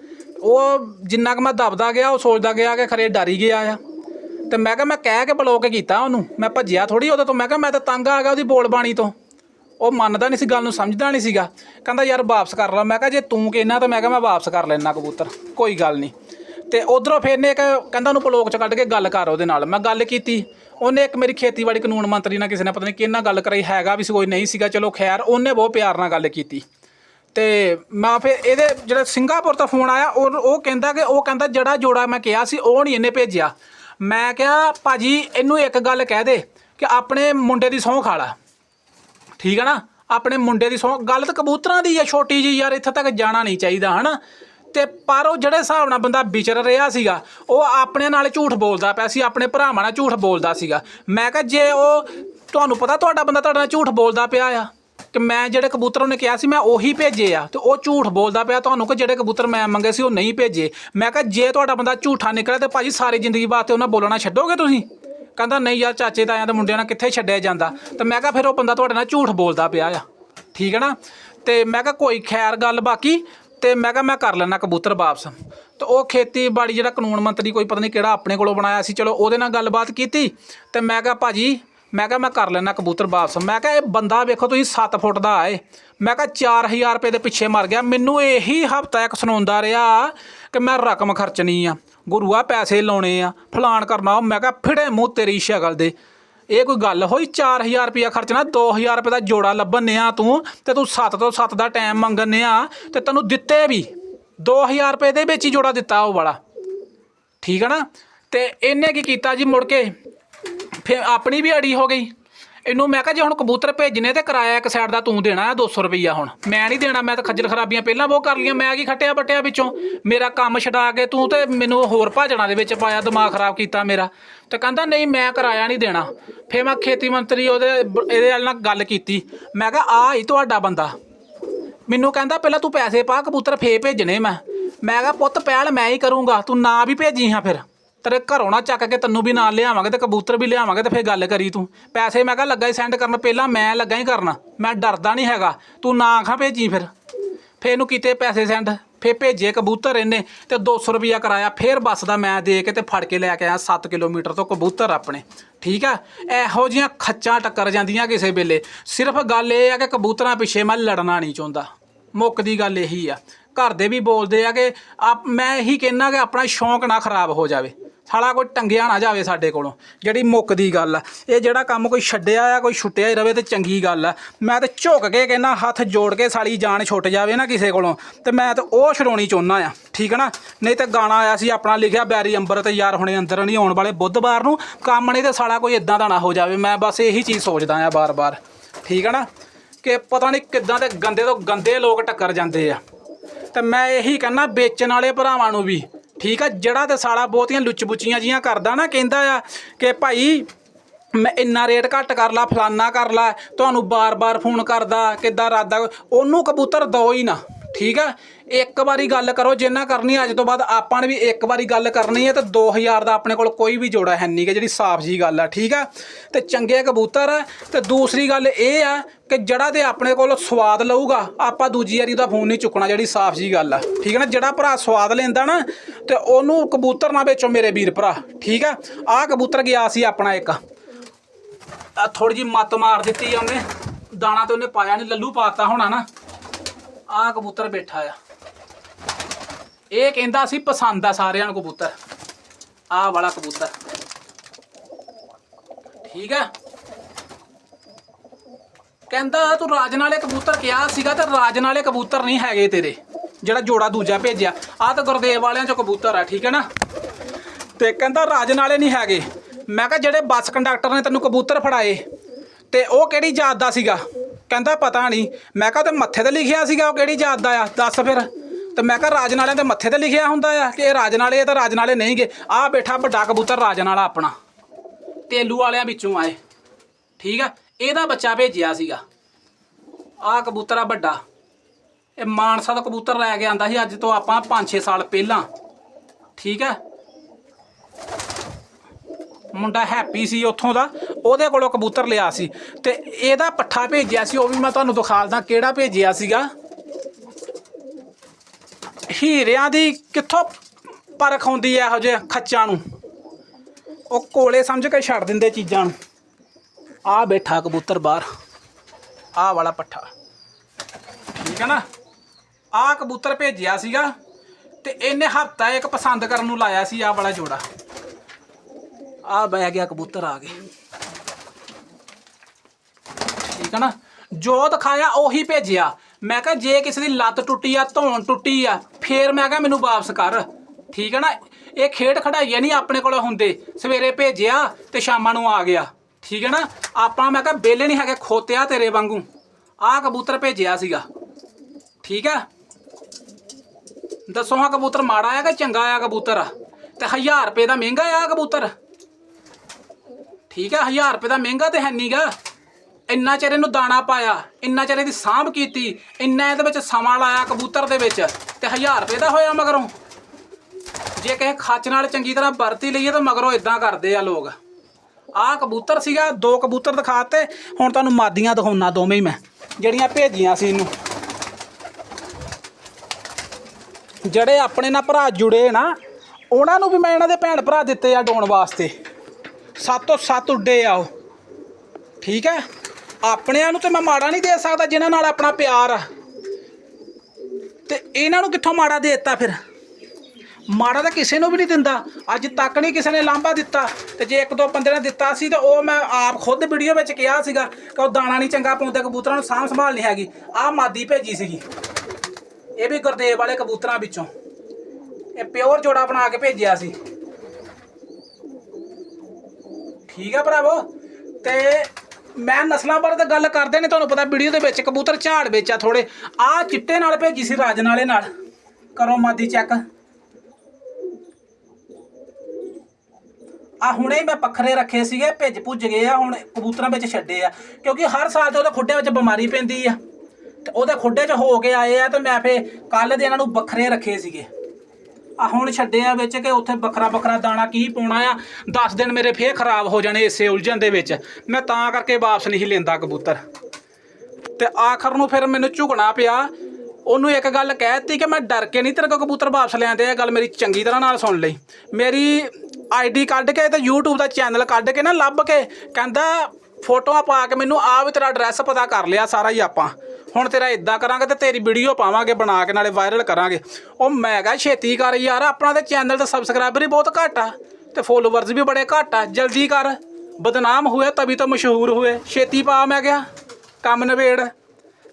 ਉਹ ਜਿੰਨਾ ਕੁ ਮੈਂ ਦਬਦਾ ਗਿਆ, ਉਹ ਸੋਚਦਾ ਗਿਆ ਕਿ ਖਰੇ ਡਰ ਹੀ ਗਿਆ ਆ। ਤੇ ਮੈਂ ਕਿਹਾ, ਮੈਂ ਕਹਿ ਕੇ ਬਲੋਕ ਕੀਤਾ ਉਹਨੂੰ। ਮੈਂ ਭੱਜਿਆ ਥੋੜੀ ਉਹਦੇ ਤੋਂ। ਮੈਂ ਕਿਹਾ, ਮੈਂ ਤਾਂ ਤੰਗ ਆ ਗਿਆ ਉਹਦੀ ਬੋਲ ਬਾਣੀ ਤੋਂ। ਉਹ ਮੰਨਦਾ ਨਹੀਂ ਸੀ, ਗੱਲ ਨੂੰ ਸਮਝਦਾ ਨਹੀਂ ਸੀਗਾ। ਕਹਿੰਦਾ, ਯਾਰ, ਵਾਪਸ ਕਰ ਲਾ। ਮੈਂ ਕਿਹਾ, ਜੇ ਤੂੰ ਕਹਿਣਾ ਤਾਂ ਮੈਂ ਕਿਹਾ, ਮੈਂ ਵਾਪਸ ਕਰ ਲੈਣਾ ਕਬੂਤਰ। ਕੋਈ ਗੱਲ ਨਹੀਂ। ਤੇ ਉਧਰੋਂ ਫਿਰ ਨੇ ਇੱਕ, ਕਹਿੰਦਾ ਉਹਨੂੰ ਬਲੋਕ ਚ ਕੱਢ ਕੇ ਗੱਲ ਕਰ ਉਹਦੇ ਨਾਲ। ਮੈਂ ਗੱਲ ਕੀਤੀ। ਉਹਨੇ ਇੱਕ ਮੇਰੀ ਖੇਤੀਬਾੜੀ ਕਾਨੂੰਨ ਮੰਤਰੀ ਨਾਲ ਕਿਸੇ ਨੇ ਪਤਾ ਨਹੀਂ ਕਿਹਨਾਂ ਗੱਲ ਕਰਾਈ, ਹੈਗਾ ਵੀ ਸੀ, ਕੋਈ ਨਹੀਂ ਸੀਗਾ। ਚਲੋ, ਖੈਰ, ਉਹਨੇ ਬਹੁਤ ਪਿਆਰ ਨਾਲ ਗੱਲ ਕੀਤੀ। ਤੇ ਮੈਂ ਫਿਰ ਇਹਦੇ ਜਿਹੜਾ ਸਿੰਗਾਪੁਰ ਤੋਂ ਫੋਨ ਆਇਆ, ਉਹ ਉਹ ਕਹਿੰਦਾ ਕਿ, ਉਹ ਕਹਿੰਦਾ, ਜਿਹੜਾ ਜੋੜਾ ਮੈਂ ਕਿਹਾ ਸੀ, ਉਹ ਨਹੀਂ ਇਹਨੇ ਭੇਜਿਆ। ਮੈਂ ਕਿਹਾ, ਭਾਜੀ, ਇਹਨੂੰ ਇੱਕ ਗੱਲ ਕਹਿ ਦੇ ਕਿ ਆਪਣੇ ਮੁੰਡੇ ਦੀ ਸਹੁੰ ਖਾ ਲਾ। ਠੀਕ ਹੈ ਨਾ? ਆਪਣੇ ਮੁੰਡੇ ਦੀ ਸੌ ਗਲਤ ਕਬੂਤਰਾਂ ਦੀ ਆ, ਛੋਟੀ ਜੀ ਯਾਰ, ਇੱਥੇ ਤੱਕ ਜਾਣਾ ਨਹੀਂ ਚਾਹੀਦਾ, ਹਨਾ? ਤੇ ਪਰ ਉਹ ਜਿਹੜੇ ਹਿਸਾਬ ਨਾਲ ਬੰਦਾ ਵਿਚਰ ਰਿਹਾ ਸੀਗਾ, ਉਹ ਆਪਣੇ ਨਾਲ ਝੂਠ ਬੋਲਦਾ ਪਿਆ ਸੀ, ਆਪਣੇ ਭਰਾਵਾਂ ਨਾਲ ਝੂਠ ਬੋਲਦਾ ਸੀਗਾ। ਮੈਂ ਕਿਹਾ, ਜੇ ਉਹ ਤੁਹਾਨੂੰ ਪਤਾ ਤੁਹਾਡਾ ਬੰਦਾ ਤੁਹਾਡੇ ਨਾਲ ਝੂਠ ਬੋਲਦਾ ਪਿਆ ਆ? ਕਿ ਮੈਂ ਜਿਹੜੇ ਕਬੂਤਰ ਉਹਨੇ ਕਿਹਾ ਸੀ, ਮੈਂ ਉਹੀ ਭੇਜੇ ਆ। ਤੇ ਉਹ ਝੂਠ ਬੋਲਦਾ ਪਿਆ, ਤੁਹਾਨੂੰ ਕਿ ਜਿਹੜੇ ਕਬੂਤਰ ਮੈਂ ਮੰਗੇ ਸੀ, ਉਹ ਨਹੀਂ ਭੇਜੇ। ਮੈਂ ਕਿਹਾ, ਜੇ ਤੁਹਾਡਾ ਬੰਦਾ ਝੂਠਾ ਨਿਕਲਿਆ ਤੇ ਭਾਜੀ ਸਾਰੀ ਜ਼ਿੰਦਗੀ ਵਾਸਤੇ ਉਹਨਾਂ ਬੋਲਣਾ ਛੱਡੋਗੇ ਤੁਸੀਂ? ਕਹਿੰਦਾ, ਨਹੀਂ ਯਾਰ, ਚਾਚੇ ਤਾਇਆਂ ਦੇ ਮੁੰਡਿਆਂ ਨਾਲ ਕਿੱਥੇ ਛੱਡਿਆ ਜਾਂਦਾ। ਤੇ ਮੈਂ ਕਿਹਾ, ਫਿਰ ਉਹ ਬੰਦਾ ਤੁਹਾਡੇ ਨਾਲ ਝੂਠ ਬੋਲਦਾ ਪਿਆ ਆ। ਠੀਕ ਹੈ ਨਾ? ਤੇ ਮੈਂ ਕਿਹਾ, ਕੋਈ ਖੈਰ ਗੱਲ ਬਾਕੀ। ਤੇ ਮੈਂ ਕਿਹਾ, ਮੈਂ ਕਰ ਲੈਣਾ ਕਬੂਤਰ ਵਾਪਸ। ਤੇ ਉਹ ਖੇਤੀਬਾੜੀ ਜਿਹੜਾ ਕਾਨੂੰਨ ਮੰਤਰੀ ਕੋਈ ਪਤਾ ਨਹੀਂ ਕਿਹੜਾ ਆਪਣੇ ਕੋਲੋਂ ਬਣਾਇਆ ਸੀ, ਚਲੋ ਉਹਦੇ ਨਾਲ ਗੱਲਬਾਤ ਕੀਤੀ। ਤੇ ਮੈਂ ਕਿਹਾ, ਭਾਜੀ, ਮੈਂ ਕਿਹਾ, ਮੈਂ ਕਰ ਲੈਣਾ ਕਬੂਤਰ ਵਾਪਸ। ਮੈਂ ਕਿਹਾ, ਇਹ ਬੰਦਾ ਵੇਖੋ, ਤੁਸੀਂ 7 ਫੁੱਟ ਦਾ ਆਏ ਮੈਂ ਕਿਹਾ 4000 ਰੁਪਏ ਦੇ ਪਿੱਛੇ ਮਰ ਗਿਆ। ਮੈਨੂੰ ਇਹੀ ਹਫਤਾ ਇੱਕ ਸੁਣਾਉਂਦਾ ਰਿਹਾ ਕਿ ਮੈਂ ਰਕਮ ਖਰਚਣੀ ਆ। ਗੁਰੂਆ ਪੈਸੇ ਲਾਉਣੇ ਆ ਫਲਾਨ ਕਰਨਾ ਮੈਂ ਕਿਹਾ ਫਿੜੇ ਮੂੰਹ ਤੇਰੀ ਸ਼ਕਲ ਦੇ। ਇਹ ਕੋਈ ਗੱਲ ਹੋਈ? 4000 ਰੁਪਇਆ ਖਰਚਣਾ 2000 ਰੁਪਏ ਦਾ ਜੋੜਾ ਲੱਭਣ ਆ ਤੂੰ, ਤੇ ਤੂੰ 7 ਤੋਂ 7 ਦਾ ਟਾਈਮ ਮੰਗਣ ਆ ਤੇ ਤੈਨੂੰ ਦਿੱਤੇ ਵੀ। 2000 ਰੁਪਏ ਦੇ ਵਿੱਚ ਹੀ ਜੋੜਾ ਦਿੱਤਾ ਉਹ ਵਾਲਾ। ਠੀਕ ਹੈ ਨਾ? ਤੇ ਇਹਨੇ ਕੀ ਕੀਤਾ ਜੀ ਮੁੜ ਕੇ? ਫਿਰ ਆਪਣੀ ਵੀ ਅੜੀ ਹੋ ਗਈ। ਇਹਨੂੰ ਮੈਂ ਕਿਹਾ ਜੇ ਹੁਣ ਕਬੂਤਰ ਭੇਜਨੇ ਤੇ ਕਿਰਾਇਆ ਇੱਕ ਸਾਈਡ ਦਾ ਤੂੰ ਦੇਣਾ ਹੈ 200 ਰੁਪਈਆ ਹੁਣ। ਮੈਂ ਨਹੀਂ ਦੇਣਾ, ਮੈਂ ਤਾਂ ਖੱਜਲ ਖਰਾਬੀਆਂ ਪਹਿਲਾਂ ਬਹੁਤ ਕਰ ਲਈਆਂ, ਮੈਂ ਕੀ ਖੱਟਿਆ ਬਟਿਆ ਵਿੱਚੋਂ? ਮੇਰਾ ਕੰਮ ਛਡਾ ਕੇ ਤੂੰ ਤੇ ਮੈਨੂੰ ਹੋਰ ਭਾਜਣਾ ਦੇ ਵਿੱਚ ਪਾਇਆ, ਦਿਮਾਗ ਖਰਾਬ ਕੀਤਾ ਮੇਰਾ। ਤੇ ਕਹਿੰਦਾ, ਨਹੀਂ, ਮੈਂ ਕਿਰਾਇਆ ਨਹੀਂ ਦੇਣਾ। ਫਿਰ ਮੈਂ ਖੇਤੀ ਮੰਤਰੀ ਉਹਦੇ ਬ- ਇਹਦੇ ਨਾਲ ਗੱਲ ਕੀਤੀ। ਮੈਂ ਕਿਹਾ ਆ ਹੀ ਤੁਹਾਡਾ ਬੰਦਾ। ਮੈਨੂੰ ਕਹਿੰਦਾ, ਪਹਿਲਾਂ ਤੂੰ ਪੈਸੇ ਪਾ, ਕਬੂਤਰ ਫੇ ਭੇਜਣੇ ਮੈਂ। ਮੈਂ ਕਿਹਾ, ਪੁੱਤ ਪਹਿਲ ਮੈਂ ਹੀ ਕਰੂੰਗਾ, ਤੂੰ ਨਾ ਵੀ ਭੇਜੀ ਹਾਂ ਫਿਰ। ਤੇਰੇ ਘਰੋਂ ਨਾ ਚੱਕ ਕੇ ਤੈਨੂੰ ਵੀ ਨਾਲ ਲਿਆਵਾਂਗੇ ਤੇ ਕਬੂਤਰ ਵੀ ਲਿਆਵਾਂਗੇ ਤੇ ਫੇਰ ਗੱਲ ਕਰੀ ਤੂੰ। ਪੈਸੇ ਮੈਂ ਕਿਹਾ ਲੱਗਾ ਹੀ ਸੈਂਡ ਕਰਨ, ਪਹਿਲਾਂ ਮੈਂ ਲੱਗਾ ਹੀ ਕਰਨ। ਮੈਂ ਡਰਦਾ ਨਹੀਂ ਹੈਗਾ। ਤੂੰ ਨਾ ਖਾਂ ਭੇਜੀ ਫਿਰ। ਫੇਰ ਇਹਨੂੰ ਕੀਤੇ ਪੈਸੇ ਸੈਂਡ ਫੇਰ ਭੇਜੇ ਕਬੂਤਰ ਇਹਨੇ ਤੇ 200 ਰੁਪਿਆ ਕਰਾਇਆ। ਫੇਰ ਬੱਸ ਦਾ ਮੈਂ ਦੇ ਕੇ ਤੇ ਫੜ ਕੇ ਲੈ ਕੇ ਆਇਆ 7 ਕਿਲੋਮੀਟਰ ਤੋਂ ਕਬੂਤਰ ਆਪਣੇ। ਠੀਕ ਆ? ਇਹੋ ਜੀਆਂ ਖੱਚਾਂ ਟੱਕਰ ਜਾਂਦੀਆਂ ਕਿਸੇ ਵੇਲੇ। ਸਿਰਫ ਗੱਲ ਇਹ ਆ ਕਿ ਕਬੂਤਰਾਂ ਪਿੱਛੇ ਮੈਂ ਲੜਨਾ ਨਹੀਂ ਚਾਹੁੰਦਾ। ਮੁੱਕ ਦੀ ਗੱਲ ਇਹੀ ਆ। ਘਰ ਦੇ ਵੀ ਬੋਲਦੇ ਆ ਕਿ ਆਪ ਮੈਂ ਇਹੀ ਕਹਿਣਾ ਕਿ ਆਪਣਾ ਸ਼ੌਂਕ ਨਾ ਖਰਾਬ ਹੋ ਜਾਵੇ। ਸਾਲਾ ਕੋਈ ਟੰਗਿਆ ਨਾ ਜਾਵੇ ਸਾਡੇ ਕੋਲੋਂ, ਜਿਹੜੀ ਮੁੱਕਦੀ ਗੱਲ ਆ। ਇਹ ਜਿਹੜਾ ਕੰਮ ਕੋਈ ਛੱਡਿਆ ਆ, ਕੋਈ ਛੁੱਟਿਆ ਹੀ ਰਵੇ ਤੇ ਚੰਗੀ ਗੱਲ ਆ। ਮੈਂ ਤੇ ਝੁੱਕ ਕੇ ਕਹਿੰਦਾ, ਹੱਥ ਜੋੜ ਕੇ ਸਾਲੀ ਜਾਨ ਛੁੱਟ ਜਾਵੇ ਨਾ ਕਿਸੇ ਕੋਲੋਂ, ਤੇ ਮੈਂ ਤਾਂ ਉਹ ਛਡਾਉਣੀ ਚਾਹੁੰਦਾ ਆ, ਠੀਕ ਹੈ ਨਾ? ਨਹੀਂ ਤੇ ਗਾਣਾ ਆਇਆ ਸੀ ਆਪਣਾ ਲਿਖਿਆ, ਬੈਰੀ ਅੰਬਰ ਤੇ ਯਾਰ ਹੁਣੇ ਅੰਦਰ ਨਹੀਂ ਆਉਣ ਵਾਲੇ ਬੁੱਧਵਾਰ ਨੂੰ, ਕੰਮ ਨਹੀਂ ਤੇ ਸਾਲਾ ਕੋਈ ਇਦਾਂ ਦਾ ਨਾ ਹੋ ਜਾਵੇ, ਮੈਂ ਬਸ ਇਹੀ ਚੀਜ਼ ਸੋਚਦਾ ਆ ਬਾਰ-ਬਾਰ, ਠੀਕ ਹੈ ਨਾ? ਕਿ ਪਤਾ ਨਹੀਂ ਕਿੱਦਾਂ ਦੇ ਗੰਦੇ ਤੋਂ ਗੰਦੇ ਲੋਕ ਟੱਕਰ ਜਾਂਦੇ ਆ। ਤੇ ਮੈਂ ਇਹੀ ਕਹਿੰਦਾ, ਵੇਚਣ ਵਾਲੇ ਭਰਾਵਾਂ ਨੂੰ ਵੀ ਠੀਕ ਆ, ਜਿਹੜਾ ਤੇ ਸਾਲਾ ਬਹੁਤੀਆਂ ਲੁੱਚਬੁੱਚੀਆਂ ਜੀਆਂ ਕਰਦਾ ਨਾ, ਕਹਿੰਦਾ ਆ ਕਿ ਭਾਈ ਮੈਂ ਇੰਨਾ ਰੇਟ ਘੱਟ ਕਰ ਲਾ, ਫਲਾਨਾ ਕਰ ਲਾ, ਤੁਹਾਨੂੰ ਬਾਰ-ਬਾਰ ਫੋਨ ਕਰਦਾ, ਕਿੱਦਾਂ ਰਾਦਾ ਉਹਨੂੰ ਕਬੂਤਰ ਦੋ ਹੀ ਨਾ। ਠੀਕ ਆ? ਇੱਕ ਵਾਰੀ ਗੱਲ ਕਰੋ ਜਿੰਨਾ ਕਰਨੀ, ਅੱਜ ਤੋਂ ਬਾਅਦ ਆਪਾਂ ਨੇ ਵੀ ਇੱਕ ਵਾਰੀ ਗੱਲ ਕਰਨੀ ਹੈ ਤੇ 2000 ਦਾ ਆਪਣੇ ਕੋਲ ਕੋਈ ਵੀ ਜੋੜਾ ਹੈ ਨਹੀਂ ਗਾ, ਜਿਹੜੀ ਸਾਫ਼ ਜੀ ਗੱਲ ਆ, ਠੀਕ ਆ? ਤੇ ਚੰਗੇ ਕਬੂਤਰ ਆ, ਤੇ ਦੂਸਰੀ ਗੱਲ ਇਹ ਆ ਕਿ ਜਿਹੜਾ ਤੇ ਆਪਣੇ ਕੋਲ ਸਵਾਦ ਲਊਗਾ, ਆਪਾਂ ਦੂਜੀ ਵਾਰੀ ਉਹਦਾ ਫੋਨ ਨਹੀਂ ਚੁੱਕਣਾ, ਜਿਹੜੀ ਸਾਫ਼ ਜੀ ਗੱਲ ਆ, ਠੀਕ ਹੈ ਨਾ? ਜਿਹੜਾ ਭਰਾ ਸਵਾਦ ਲੈਂਦਾ ਨਾ, ਤੇ ਉਹਨੂੰ ਕਬੂਤਰ ਨਾ ਵੇਚੋ ਮੇਰੇ ਵੀਰ ਭਰਾ, ਠੀਕ ਆ? ਆਹ ਕਬੂਤਰ ਗਿਆ ਸੀ ਆਪਣਾ ਇੱਕ। ਆ ਥੋੜੀ ਜੀ ਮੱਤ ਮਾਰ ਦਿੱਤੀ ਉਹਨੇ, ਦਾਣਾ ਤੇ ਉਹਨੇ ਪਾਇਆ ਨਹੀਂ ਲੱਲੂ ਪਾਤਾ ਹੋਣਾ ਨਾ। ਆਹ ਕਬੂਤਰ ਬੈਠਾ ਆ। ਇਹ ਕਹਿੰਦਾ ਸੀ ਪਸੰਦ ਆ ਸਾਰਿਆਂ ਨੂੰ ਕਬੂਤਰ। ਆਹ ਵਾਲਾ ਕਬੂਤਰ। ਠੀਕ ਹੈ ਕਹਿੰਦਾ, ਤੂੰ ਰਾਜਨ ਵਾਲੇ ਕਬੂਤਰ ਕਿਹਾ ਸੀਗਾ ਤੇ ਰਾਜਨ ਵਾਲੇ ਕਬੂਤਰ ਨਹੀਂ ਹੈਗੇ ਤੇਰੇ, ਜਿਹੜਾ ਜੋੜਾ ਦੂਜਾ ਭੇਜਿਆ। ਆਹ ਤਾਂ ਗੁਰਦੇਵ ਵਾਲਿਆਂ ਚੋਂ ਕਬੂਤਰ ਆ, ਠੀਕ ਹੈ ਨਾ? ਤੇ ਕਹਿੰਦਾ ਰਾਜਨ ਵਾਲੇ ਨਹੀਂ ਹੈਗੇ। ਮੈਂ ਕਿਹਾ, ਜਿਹੜੇ ਬੱਸ ਕੰਡਕਟਰ ਨੇ ਤੈਨੂੰ ਕਬੂਤਰ ਫੜਾਏ ਤੇ ਉਹ ਕਿਹੜੀ ਜਾਤ ਦਾ ਸੀਗਾ? ਕਹਿੰਦਾ ਪਤਾ ਨਹੀਂ। ਮੈਂ ਕਿਹਾ ਤੇ ਮੱਥੇ ਤੇ ਲਿਖਿਆ ਸੀਗਾ ਉਹ ਕਿਹੜੀ ਜਾਤ ਦਾ ਆ? ਦੱਸ ਫਿਰ। ਤੇ ਮੈਂ ਕਿਹਾ ਰਾਜਨ ਵਾਲਿਆਂ ਦੇ ਮੱਥੇ ਤੇ ਲਿਖਿਆ ਹੁੰਦਾ ਆ ਕਿ ਇਹ ਰਾਜਨ ਵਾਲੇ ਆ ਤਾਂ ਰਾਜਨ ਵਾਲੇ ਨਹੀਂ ਗੇ। ਆਹ ਬੈਠਾ ਵੱਡਾ ਕਬੂਤਰ ਰਾਜਨ ਵਾਲਾ ਆਪਣਾ। ਤੇਲੂ ਵਾਲਿਆਂ ਵਿੱਚੋਂ ਆਏ। ਠੀਕ ਆ? ਇਹਦਾ ਬੱਚਾ ਭੇਜਿਆ ਸੀਗਾ। ਆਹ ਕਬੂਤਰ ਆ ਵੱਡਾ। ਇਹ ਮਾਨਸਾ ਦਾ ਕਬੂਤਰ ਲੈ ਕੇ ਆਂਦਾ ਸੀ ਅੱਜ ਤੋਂ ਆਪਾਂ 5-6 ਸਾਲ ਪਹਿਲਾਂ। ਠੀਕ ਹੈ ਮੁੰਡਾ ਹੈਪੀ ਸੀ ਉੱਥੋਂ ਦਾ, ਉਹਦੇ ਕੋਲੋਂ ਕਬੂਤਰ ਲਿਆ ਸੀ। ਤੇ ਇਹਦਾ ਪੱਠਾ ਭੇਜਿਆ ਸੀ, ਉਹ ਵੀ ਮੈਂ ਤੁਹਾਨੂੰ ਦਿਖਾਲਦਾ ਕਿਹੜਾ ਭੇਜਿਆ ਸੀਗਾ। ਹੀਰਿਆਂ ਦੀ ਕਿੱਥੋਂ ਪਰਖ ਹੁੰਦੀ ਹੈ ਇਹੋ ਜਿਹੇ ਖੱਚਾਂ ਨੂੰ? ਉਹ ਕੋਲੇ ਸਮਝ ਕੇ ਛੱਡ ਦਿੰਦੇ ਚੀਜ਼ਾਂ ਨੂੰ। ਆ ਬੈਠਾ ਕਬੂਤਰ ਬਾਹਰ। ਆ ਵਾਲਾ ਪੱਠਾ। ਠੀਕ ਹੈ ਨਾ? ਆ ਕਬੂਤਰ ਭੇਜਿਆ ਸੀਗਾ ਤੇ ਇਹਨੇ ਹਫਤਾ ਇੱਕ ਪਸੰਦ ਕਰਨ ਨੂੰ ਲਾਇਆ ਸੀ ਆ ਵਾਲਾ ਜੋੜਾ। ਆ ਬਹਿ ਗਿਆ ਕਬੂਤਰ ਆ ਗਏ। ਠੀਕ ਹੈ ਨਾ? ਜੋ ਦਿਖਾਇਆ ਉਹੀ ਭੇਜਿਆ। ਮੈਂ ਕਿਹਾ ਜੇ ਕਿਸੇ ਦੀ ਲੱਤ ਟੁੱਟੀ ਆ, ਧੌਣ ਟੁੱਟੀ ਆ, ਫੇਰ ਮੈਂ ਕਿਹਾ ਮੈਨੂੰ ਵਾਪਸ ਕਰ। ਠੀਕ ਹੈ ਨਾ? ਇਹ ਖੇਡ ਖੜਾਈਏ ਨਹੀਂ ਆਪਣੇ ਕੋਲ ਹੁੰਦੇ। ਸਵੇਰੇ ਭੇਜਿਆ ਤੇ ਸ਼ਾਮਾਂ ਨੂੰ ਆ ਗਿਆ। ਠੀਕ ਹੈ ਨਾ? ਆਪਾਂ ਮੈਂ ਕਿਹਾ ਬੇਲੇ ਨਹੀਂ ਹੈਗੇ, ਖੋਤਿਆ ਤੇਰੇ ਵਾਂਗੂ। ਆਹ ਕਬੂਤਰ ਭੇਜਿਆ ਸੀਗਾ। ਠੀਕ ਹੈ ਦੱਸੋ ਹਾਂ ਕਬੂਤਰ ਮਾੜਾ ਆ ਕਿ ਚੰਗਾ ਆ ਕਬੂਤਰ? ਤੇ 1000 ਰੁਪਏ ਦਾ ਮਹਿੰਗਾ ਆ ਕਬੂਤਰ? ਠੀਕ ਹੈ 1000 ਰੁਪਏ ਦਾ ਮਹਿੰਗਾ ਤੇ ਹੈ ਨਹੀਂਗਾ ਇੰਨਾ ਚਿਰ ਇਹਨੂੰ ਦਾਣਾ ਪਾਇਆ, ਇੰਨਾ ਚਿਰ ਇਹਦੀ ਸਾਂਭ ਕੀਤੀ, ਇੰਨਾ ਇਹਦੇ ਵਿੱਚ ਸਮਾਂ ਲਾਇਆ ਕਬੂਤਰ ਦੇ ਵਿੱਚ ਤੇ 1000 ਰੁਪਏ ਦਾ ਹੋਇਆ ਮਗਰੋਂ। ਜੇ ਕਿਸੇ ਖੱਚ ਨਾਲ ਚੰਗੀ ਤਰ੍ਹਾਂ ਵਰਤੀ ਲਈਏ ਤਾਂ ਮਗਰੋਂ ਇਦਾਂ ਕਰਦੇ ਆ ਲੋਕ। ਆਹ ਕਬੂਤਰ ਸੀਗਾ, ਦੋ ਕਬੂਤਰ ਦਿਖਾਤੇ, ਹੁਣ ਤੁਹਾਨੂੰ ਮਾਦੀਆਂ ਦਿਖਾਉਣਾ ਦੋਵੇਂ ਹੀ ਮੈਂ, ਜਿਹੜੀਆਂ ਭੇਜੀਆਂ ਸੀ ਇਹਨੂੰ। ਜਿਹੜੇ ਆਪਣੇ ਨਾਲ ਭਰਾ ਜੁੜੇ ਨਾ, ਉਹਨਾਂ ਨੂੰ ਵੀ ਮੈਂ ਇਹਨਾਂ ਦੇ ਭੈਣ ਭਰਾ ਦਿੱਤੇ ਆ ਡਾਉਣ ਵਾਸਤੇ। ਸੱਤ ਤੋਂ ਸੱਤ ਉੱਡੇ ਆ ਉਹ। ਠੀਕ ਹੈ? ਆਪਣਿਆਂ ਨੂੰ ਤੇ ਮੈਂ ਮਾੜਾ ਨਹੀਂ ਦੇ ਸਕਦਾ, ਜਿਨ੍ਹਾਂ ਨਾਲ ਆਪਣਾ ਪਿਆਰ ਆ। ਤੇ ਇਹਨਾਂ ਨੂੰ ਕਿੱਥੋਂ ਮਾੜਾ ਦੇ ਦਿੱਤਾ ਫਿਰ? ਮਾੜਾ ਤਾਂ ਕਿਸੇ ਨੂੰ ਵੀ ਨਹੀਂ ਦਿੰਦਾ। ਅੱਜ ਤੱਕ ਨਹੀਂ ਕਿਸੇ ਨੇ ਲਾਂਭਾ ਦਿੱਤਾ। ਤੇ ਜੇ ਇੱਕ ਦੋ ਬੰਦੇ ਨੇ ਦਿੱਤਾ ਸੀ, ਤਾਂ ਉਹ ਮੈਂ ਆਪ ਖੁਦ ਵੀਡੀਓ ਵਿੱਚ ਕਿਹਾ ਸੀਗਾ ਕਿ ਉਹ ਦਾਣਾ ਨਹੀਂ ਚੰਗਾ ਪਾਉਂਦੇ, ਕਬੂਤਰਾਂ ਨੂੰ ਸਾਂਭ ਸੰਭਾਲ ਨਹੀਂ ਹੈਗੀ। ਆਹ ਮਾਦੀ ਭੇਜੀ ਸੀਗੀ। ਇਹ ਵੀ ਗੁਰਦੇਵ ਵਾਲੇ ਕਬੂਤਰਾਂ ਵਿੱਚੋਂ। ਇਹ ਪਿਓਰ ਜੋੜਾ ਬਣਾ ਕੇ ਭੇਜਿਆ ਸੀ। ਠੀਕ ਆ ਭਰਾਵੋ? ਤੇ ਮੈਂ ਨਸਲਾਂ ਬਾਰੇ ਤਾਂ ਗੱਲ ਕਰਦੇ ਨੇ ਤੁਹਾਨੂੰ ਪਤਾ ਵੀਡੀਓ ਦੇ ਵਿੱਚ ਕਬੂਤਰ ਝਾੜ ਵਿੱਚ ਆ ਥੋੜੇ ਆ ਚਿੱਟੇ ਨਾਲ ਭੇਜੀ ਸੀ, ਰਾਜਨ ਵਾਲੇ ਨਾਲ। ਕਰੋ ਮਾਦੀ ਚੈੱਕ। ਆ ਹੁਣੇ ਮੈਂ ਪੱਖਰੇ ਰੱਖੇ ਸੀਗੇ, ਭਿੱਜ ਭੁੱਜ ਗਏ ਆ, ਹੁਣ ਕਬੂਤਰਾਂ ਵਿੱਚ ਛੱਡੇ ਆ। ਕਿਉਂਕਿ ਹਰ ਸਾਲ ਤੇ ਉਹਦੇ ਖੁੱਡੇ ਵਿੱਚ ਬਿਮਾਰੀ ਪੈਂਦੀ ਆ। ਤੇ ਉਹਦੇ ਖੁੱਡੇ 'ਚ ਹੋ ਕੇ ਆਏ ਆ, ਤੇ ਮੈਂ ਫੇ ਕੱਲ ਦੇ ਇਹਨਾਂ ਨੂੰ ਵੱਖਰੇ ਰੱਖੇ ਸੀਗੇ। ਆ ਹੁਣ ਛੱਡਿਆ ਵਿੱਚ ਕਿ ਉੱਥੇ ਵੱਖਰਾ ਵੱਖਰਾ ਦਾਣਾ ਕੀ ਪਾਉਣਾ ਆ? 10 ਦਿਨ ਮੇਰੇ ਫੇਰ ਖਰਾਬ ਹੋ ਜਾਣੇ ਇਸੇ ਉਲਝਣ ਦੇ ਵਿੱਚ। ਮੈਂ ਤਾਂ ਕਰਕੇ ਵਾਪਸ ਨਹੀਂ ਲੈਂਦਾ ਕਬੂਤਰ। ਤੇ ਆਖਰ ਨੂੰ ਫਿਰ ਮੈਨੂੰ ਝੁਕਣਾ ਪਿਆ। ਉਹਨੂੰ ਇੱਕ ਗੱਲ ਕਹਿਤੀ ਕਿ ਮੈਂ ਡਰ ਕੇ ਨਹੀਂ ਤੇਰੇ ਕੋਲ ਕਬੂਤਰ ਵਾਪਸ ਲਿਆਂਦੇ ਇਹ ਗੱਲ ਮੇਰੀ ਚੰਗੀ ਤਰ੍ਹਾਂ ਨਾਲ ਸੁਣ ਲਈ। ਮੇਰੀ ਆਈਡੀ ਕੱਢ ਕੇ ਤੇ YouTube ਦਾ ਚੈਨਲ ਕੱਢ ਕੇ ਨਾ ਲੱਭ ਕੇ ਕਹਿੰਦਾ, ਫੋਟੋਆਂ ਪਾ ਕੇ ਮੈਨੂੰ ਆ ਵੀ ਤੇਰਾ ਐਡਰੈਸ ਪਤਾ ਕਰ ਲਿਆ ਸਾਰਾ ਹੀ ਆਪਾਂ। ਹੁਣ ਤੇਰਾ ਇਦਾਂ ਕਰਾਂਗੇ ਤੇ ਤੇਰੀ ਵੀਡੀਓ ਪਾਵਾਂਗੇ, ਬਣਾ ਕੇ ਨਾਲੇ ਵਾਇਰਲ ਕਰਾਂਗੇ। ਉਹ ਮੈਂ ਕਿਹਾ, ਛੇਤੀ ਕਰ ਯਾਰ, ਆਪਣਾ ਤੇ ਚੈਨਲ ਦਾ ਸਬਸਕ੍ਰਾਈਬਰ ਹੀ ਬਹੁਤ ਘੱਟ ਆ ਤੇ ਫੋਲੋਵਰਸ ਵੀ ਬੜੇ ਘੱਟ ਆ। ਜਲਦੀ ਕਰ। ਬਦਨਾਮ ਹੋਏ ਤभी ਤਾਂ ਮਸ਼ਹੂਰ ਹੋਏ। ਛੇਤੀ ਪਾ ਮੈਂ ਕਿਹਾ, ਕੰਮ ਨਵੇੜ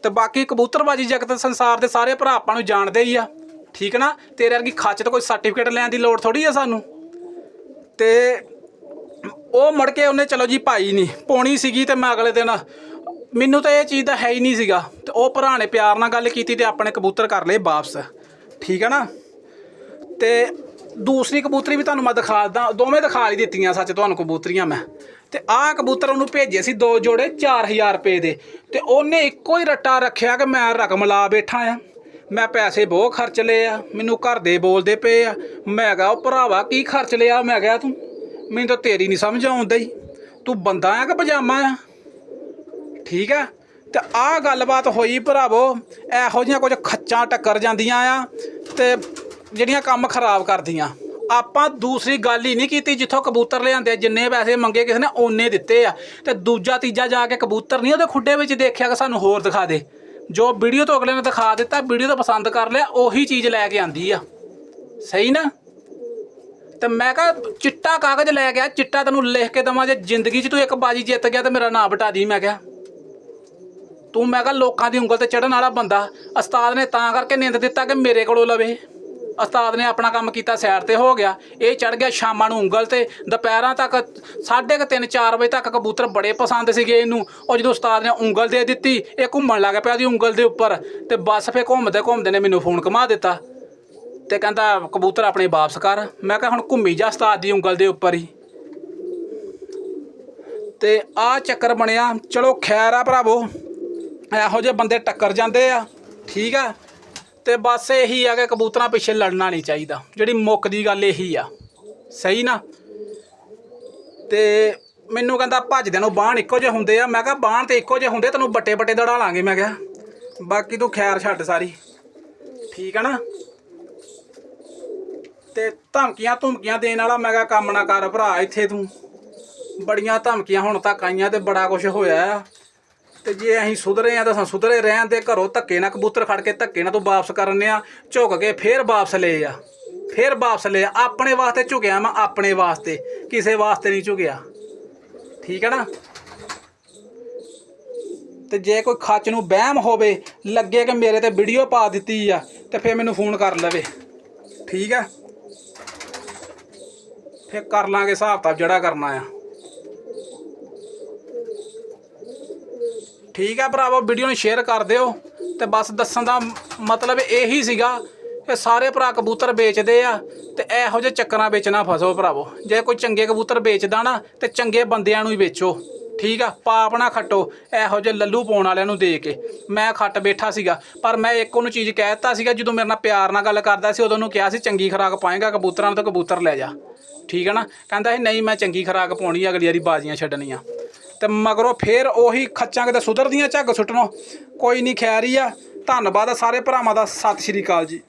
ਤੇ ਬਾਕੀ ਕਬੂਤਰਬਾਜੀ ਜਗਤ ਸੰਸਾਰ ਦੇ ਸਾਰੇ ਭਰਾ ਆਪਾਂ ਨੂੰ ਜਾਣਦੇ ਹੀ ਆ। ਠੀਕ ਨਾ? ਤੇਰੇ ਵਰਗੀ ਖੱਚ ਤੇ ਕੋਈ ਸਰਟੀਫਿਕੇਟ ਲੈਣ ਦੀ ਲੋੜ ਥੋੜੀ ਆ ਸਾਨੂੰ। ਤੇ ਉਹ ਮੁੜ ਕੇ ਉਹਨੇ, ਚਲੋ ਜੀ ਭਾਈ ਨਹੀਂ ਪੌਣੀ ਸੀਗੀ ਤੇ ਮੈਂ ਅਗਲੇ ਦਿਨ ਮੈਨੂੰ ਤਾਂ ਇਹ ਚੀਜ਼ ਦਾ ਹੈ ਹੀ ਨਹੀਂ ਸੀਗਾ। ਤੇ ਉਹ ਭਰਾ ਨੇ ਪਿਆਰ ਨਾਲ ਗੱਲ ਕੀਤੀ ਤੇ ਆਪਣੇ ਕਬੂਤਰ ਕਰ ਲਏ ਵਾਪਸ। ਠੀਕ ਹੈ ਨਾ? ਤੇ ਦੂਸਰੀ ਕਬੂਤਰੀ ਵੀ ਤੁਹਾਨੂੰ ਮੈਂ ਦਿਖਾ ਦਾਂ, ਦੋਵੇਂ ਦਿਖਾ ਹੀ ਦਿੱਤੀਆਂ ਸੱਚ ਤੁਹਾਨੂੰ ਕਬੂਤਰੀਆਂ ਮੈਂ। ਤੇ ਆਹ ਕਬੂਤਰ ਉਹਨੂੰ ਭੇਜੇ ਸੀ ਦੋ ਜੋੜੇ 4000 ਰੁਪਏ ਦੇ। ਤੇ ਉਹਨੇ ਇੱਕੋ ਹੀ ਰੱਟਾ ਰੱਖਿਆ ਕਿ ਮੈਂ ਰਕਮ ਲਾ ਬੈਠਾ ਆ। ਮੈਂ ਪੈਸੇ ਬਹੁਤ ਖਰਚ ਲਏ ਆ, ਮੈਨੂੰ ਘਰ ਦੇ ਬੋਲਦੇ ਪਏ ਆ। ਮੈਂ ਕਿਹਾ, ਉਹ ਭਰਾਵਾ, ਕੀ ਖਰਚ ਲਿਆ? ਮੈਂ ਕਿਹਾ, ਤੂੰ, ਮੈਨੂੰ ਤਾਂ ਤੇਰੀ ਨਹੀਂ ਸਮਝ ਆਉਂਦੀ। ਤੂੰ ਬੰਦਾ ਆ ਕਿ ਪਜਾਮਾ ਆ? ਠੀਕ ਆ ਤੇ ਆਹ ਗੱਲਬਾਤ ਹੋਈ ਭਰਾਵੋ, ਇਹੋ ਜਿਹੀਆਂ ਕੁਝ ਖੱਚਾਂ ਟੱਕਰ ਜਾਂਦੀਆਂ ਆ ਤੇ ਜਿਹੜੀਆਂ ਕੰਮ ਖਰਾਬ ਕਰਦੀਆਂ। ਆਪਾਂ ਦੂਸਰੀ ਗੱਲ ਹੀ ਨਹੀਂ ਕੀਤੀ ਜਿੱਥੋਂ ਕਬੂਤਰ ਲਿਆਂਦੇ, ਜਿੰਨੇ ਪੈਸੇ ਮੰਗੇ ਕਿਸੇ ਨੇ ਓਨੇ ਦਿੱਤੇ ਆ। ਤੇ ਦੂਜਾ ਤੀਜਾ ਜਾ ਕੇ ਕਬੂਤਰ ਨਹੀਂ, ਉਹਦੇ ਖੁੱਡੇ ਵਿੱਚ ਦੇਖਿਆ ਕਿ ਸਾਨੂੰ ਹੋਰ ਦਿਖਾ ਦੇ। ਜੋ ਵੀਡੀਓ ਤੋਂ ਅਗਲੇ ਨੇ ਦਿਖਾ ਦਿੱਤਾ, ਵੀਡੀਓ ਤੋਂ ਪਸੰਦ ਕਰ ਲਿਆ, ਉਹੀ ਚੀਜ਼ ਲੈ ਕੇ ਆਂਦੀ ਆ। ਸਹੀ ਨਾ? ਤੇ ਮੈਂ ਕਿਹਾ, ਚਿੱਟਾ ਕਾਗਜ਼ ਲੈ ਗਿਆ, ਚਿੱਟਾ ਤੈਨੂੰ ਲਿਖ ਕੇ ਦਵਾਂ, ਜੇ ਜ਼ਿੰਦਗੀ 'ਚ ਤੂੰ ਇੱਕ ਬਾਜੀ ਜਿੱਤ ਗਿਆ ਤੇ ਮੇਰਾ ਨਾਂ ਬਟਾ ਦੀ, ਮੈਂ ਕਿਹਾ। ਤੂੰ ਮੈਂ ਕਿਹਾ ਲੋਕਾਂ ਦੀ ਉਂਗਲ ਤੇ ਚੜਨ ਵਾਲਾ ਬੰਦਾ। ਉਸਤਾਦ ਨੇ ਤਾਂ ਕਰਕੇ ਨਿੰਦ ਦਿੱਤਾ ਕਿ ਮੇਰੇ ਕੋਲੋਂ ਲਵੇ। ਉਸਤਾਦ ਨੇ ਆਪਣਾ ਕੰਮ ਕੀਤਾ ਸਾਈਡ ਤੇ ਹੋ ਗਿਆ। ਇਹ ਚੜ ਗਿਆ ਸ਼ਾਮਾਂ ਨੂੰ ਉਂਗਲ ਤੇ। ਦੁਪਹਿਰਾਂ ਤੱਕ 3:30 4 ਵਜੇ ਤੱਕ ਕਬੂਤਰ ਬੜੇ ਪਸੰਦ ਸੀਗੇ ਇਹਨੂੰ। ਉਹ ਜਦੋਂ ਉਸਤਾਦ ਨੇ ਉਂਗਲ ਦੇ ਦਿੱਤੀ, ਇਹ ਘੁੰਮਣ ਲੱਗ ਪਿਆ ਉਹਦੀ ਉਂਗਲ ਦੇ ਉੱਪਰ। ਤੇ ਬਸ ਫੇ ਘੁੰਮਦੇ ਘੁੰਮਦੇ ਨੇ ਮੈਨੂੰ ਫੋਨ ਕਮਾ ਦਿੱਤਾ। ਤੇ ਕਹਿੰਦਾ, ਕਬੂਤਰ ਆਪਣੇ ਵਾਪਸ ਕਰ। ਮੈਂ ਕਿਹਾ, ਹੁਣ ਘੁੰਮੀ ਜਾ ਉਸਤਾਦ ਦੀ ਉਂਗਲ ਦੇ ਉੱਪਰ ਹੀ। ਤੇ ਆ ਚੱਕਰ ਬਣਿਆ। ਚਲੋ ਖੈਰ ਆ ਭਰਾਵੋ। ਇਹੋ ਜਿਹੇ ਬੰਦੇ ਟੱਕਰ ਜਾਂਦੇ ਆ, ਠੀਕ ਆ? ਤੇ ਬਸ ਇਹੀ ਆ ਕਿ ਕਬੂਤਰਾਂ ਪਿੱਛੇ ਲੜਨਾ ਨਹੀਂ ਚਾਹੀਦਾ। ਜਿਹੜੀ ਮੁੱਕ ਦੀ ਗੱਲ ਇਹੀ ਆ। ਸਹੀ ਨਾ? ਤੇ ਮੈਨੂੰ ਕਹਿੰਦਾ ਭੱਜਦਿਆਂ ਨੂੰ ਬਾਣ ਇੱਕੋ ਜਿਹੇ ਹੁੰਦੇ ਆ। ਮੈਂ ਕਿਹਾ ਬਾਣ ਤੇ ਇੱਕੋ ਜਿਹੇ ਹੁੰਦੇ, ਤੈਨੂੰ ਬੱਟੇ ਬੱਟੇ ਦੜਾ ਲਾਂਗੇ। ਮੈਂ ਕਿਹਾ, ਬਾਕੀ ਤੂੰ ਖੈਰ ਛੱਡ ਸਾਰੀ। ਠੀਕ ਆ ਨਾ? ਤੇ ਧਮਕੀਆਂ ਧਮਕੀਆਂ ਦੇਣ ਵਾਲਾ ਮੈਂ ਕਿਹਾ, ਕੰਮ ਨਾ ਕਰ ਭਰਾ, ਇੱਥੇ ਤੂੰ। ਬੜੀਆਂ ਧਮਕੀਆਂ ਹੁਣ ਤੱਕ ਆਈਆਂ ਤੇ ਬੜਾ ਕੁਝ ਹੋਇਆ ਆ। ਤੇ ਜੇ ਅਸੀਂ ਸੁਧਰੇ ਆ ਤਾਂ ਸਾਨੂੰ ਸੁਧਰੇ ਰਹਿਣ ਦੇ, ਘਰੋਂ ਧੱਕੇ ਨਾਲ ਕਬੂਤਰ ਖੜ ਕੇ ਧੱਕੇ ਨਾਲ ਤੂੰ ਵਾਪਸ ਕਰਨੇ ਆ ਝੁਕ ਕੇ ਫੇਰ ਵਾਪਸ ਲਏ ਆ। ਫੇਰ ਵਾਪਸ ਲਏ ਆਪਣੇ ਵਾਸਤੇ ਝੁਕਿਆ ਮੈਂ, ਆਪਣੇ ਵਾਸਤੇ। ਕਿਸੇ ਵਾਸਤੇ ਨਹੀਂ ਝੁਕਿਆ। ਠੀਕ ਹੈ ਨਾ? ਤੇ ਜੇ ਕੋਈ ਖੱਚ ਨੂੰ ਵਹਿਮ ਹੋਵੇ, ਲੱਗੇ ਕਿ ਮੇਰੇ ਤੇ ਵੀਡੀਓ ਪਾ ਦਿੱਤੀ ਆ, ਤੇ ਫੇਰ ਮੈਨੂੰ ਫੋਨ ਕਰ ਲਵੇ। ਠੀਕ ਹੈ? ਫੇਰ ਕਰ ਲਾਂਗੇ ਹਿਸਾਬ ਤਾਂ ਜਿਹੜਾ ਕਰਨਾ ਆ। ਠੀਕ ਹੈ ਭਰਾਵੋ ਵੀਡੀਓ ਨੂੰ ਸ਼ੇਅਰ ਕਰ ਦਿਓ ਤੇ ਬਸ ਦੱਸਣ ਦਾ ਮਤਲਬ ਇਹੀ ਸੀਗਾ ਕਿ ਸਾਰੇ ਭਰਾ ਕਬੂਤਰ ਵੇਚਦੇ ਆ ਤੇ ਇਹੋ ਜਿਹੇ ਚੱਕਰਾਂ ਵਿੱਚ ਨਾ ਫਸੋ ਭਰਾਵੋ। ਜੇ ਕੋਈ ਚੰਗੇ ਕਬੂਤਰ ਵੇਚਦਾ ਨਾ ਤੇ ਚੰਗੇ ਬੰਦਿਆਂ ਨੂੰ ਹੀ ਵੇਚੋ ਠੀਕ ਆ? ਪਾਪ ਨਾ ਖੱਟੋ ਇਹੋ ਜਿਹੇ ਲੱਲੂ ਪਾਉਣ ਵਾਲਿਆਂ ਨੂੰ ਦੇ ਕੇ। ਮੈਂ ਖੱਟ ਬੈਠਾ ਸੀਗਾ ਪਰ ਮੈਂ ਇੱਕ ਉਹਨੂੰ ਚੀਜ਼ ਕਹਿ ਦਿੱਤਾ ਸੀਗਾ ਜਦੋਂ ਮੇਰੇ ਨਾਲ ਪਿਆਰ ਨਾਲ ਗੱਲ ਕਰਦਾ ਸੀ ਉਦੋਂ ਉਹਨੂੰ ਕਿਹਾ ਸੀ ਚੰਗੀ ਖੁਰਾਕ ਪਾਏਗਾ ਕਬੂਤਰਾਂ ਨੂੰ ਤਾਂ ਕਬੂਤਰ ਲੈ ਜਾ। ਠੀਕ ਹੈ ਨਾ? ਕਹਿੰਦਾ ਸੀ ਨਹੀਂ ਮੈਂ ਚੰਗੀ ਖੁਰਾਕ ਪਾਉਣੀ ਆ, ਅਗਲੀ ਵਾਰੀ ਬਾਜ਼ੀਆਂ ਛੱਡਣੀਆਂ। ਤੇ ਮਗਰੋਂ ਫੇਰ ਉਹੀ ਖੱਚਾਂ ਕਿਤੇ ਸੁਧਰਦੀਆਂ ਝੱਗ ਸੁੱਟਣੋਂ। ਕੋਈ ਨਹੀਂ ਖੈਰ ਹੀ ਆ। ਧੰਨਵਾਦ ਆ ਸਾਰੇ ਭਰਾਵਾਂ ਦਾ। ਸਤਿ ਸ਼੍ਰੀ ਅਕਾਲ ਜੀ।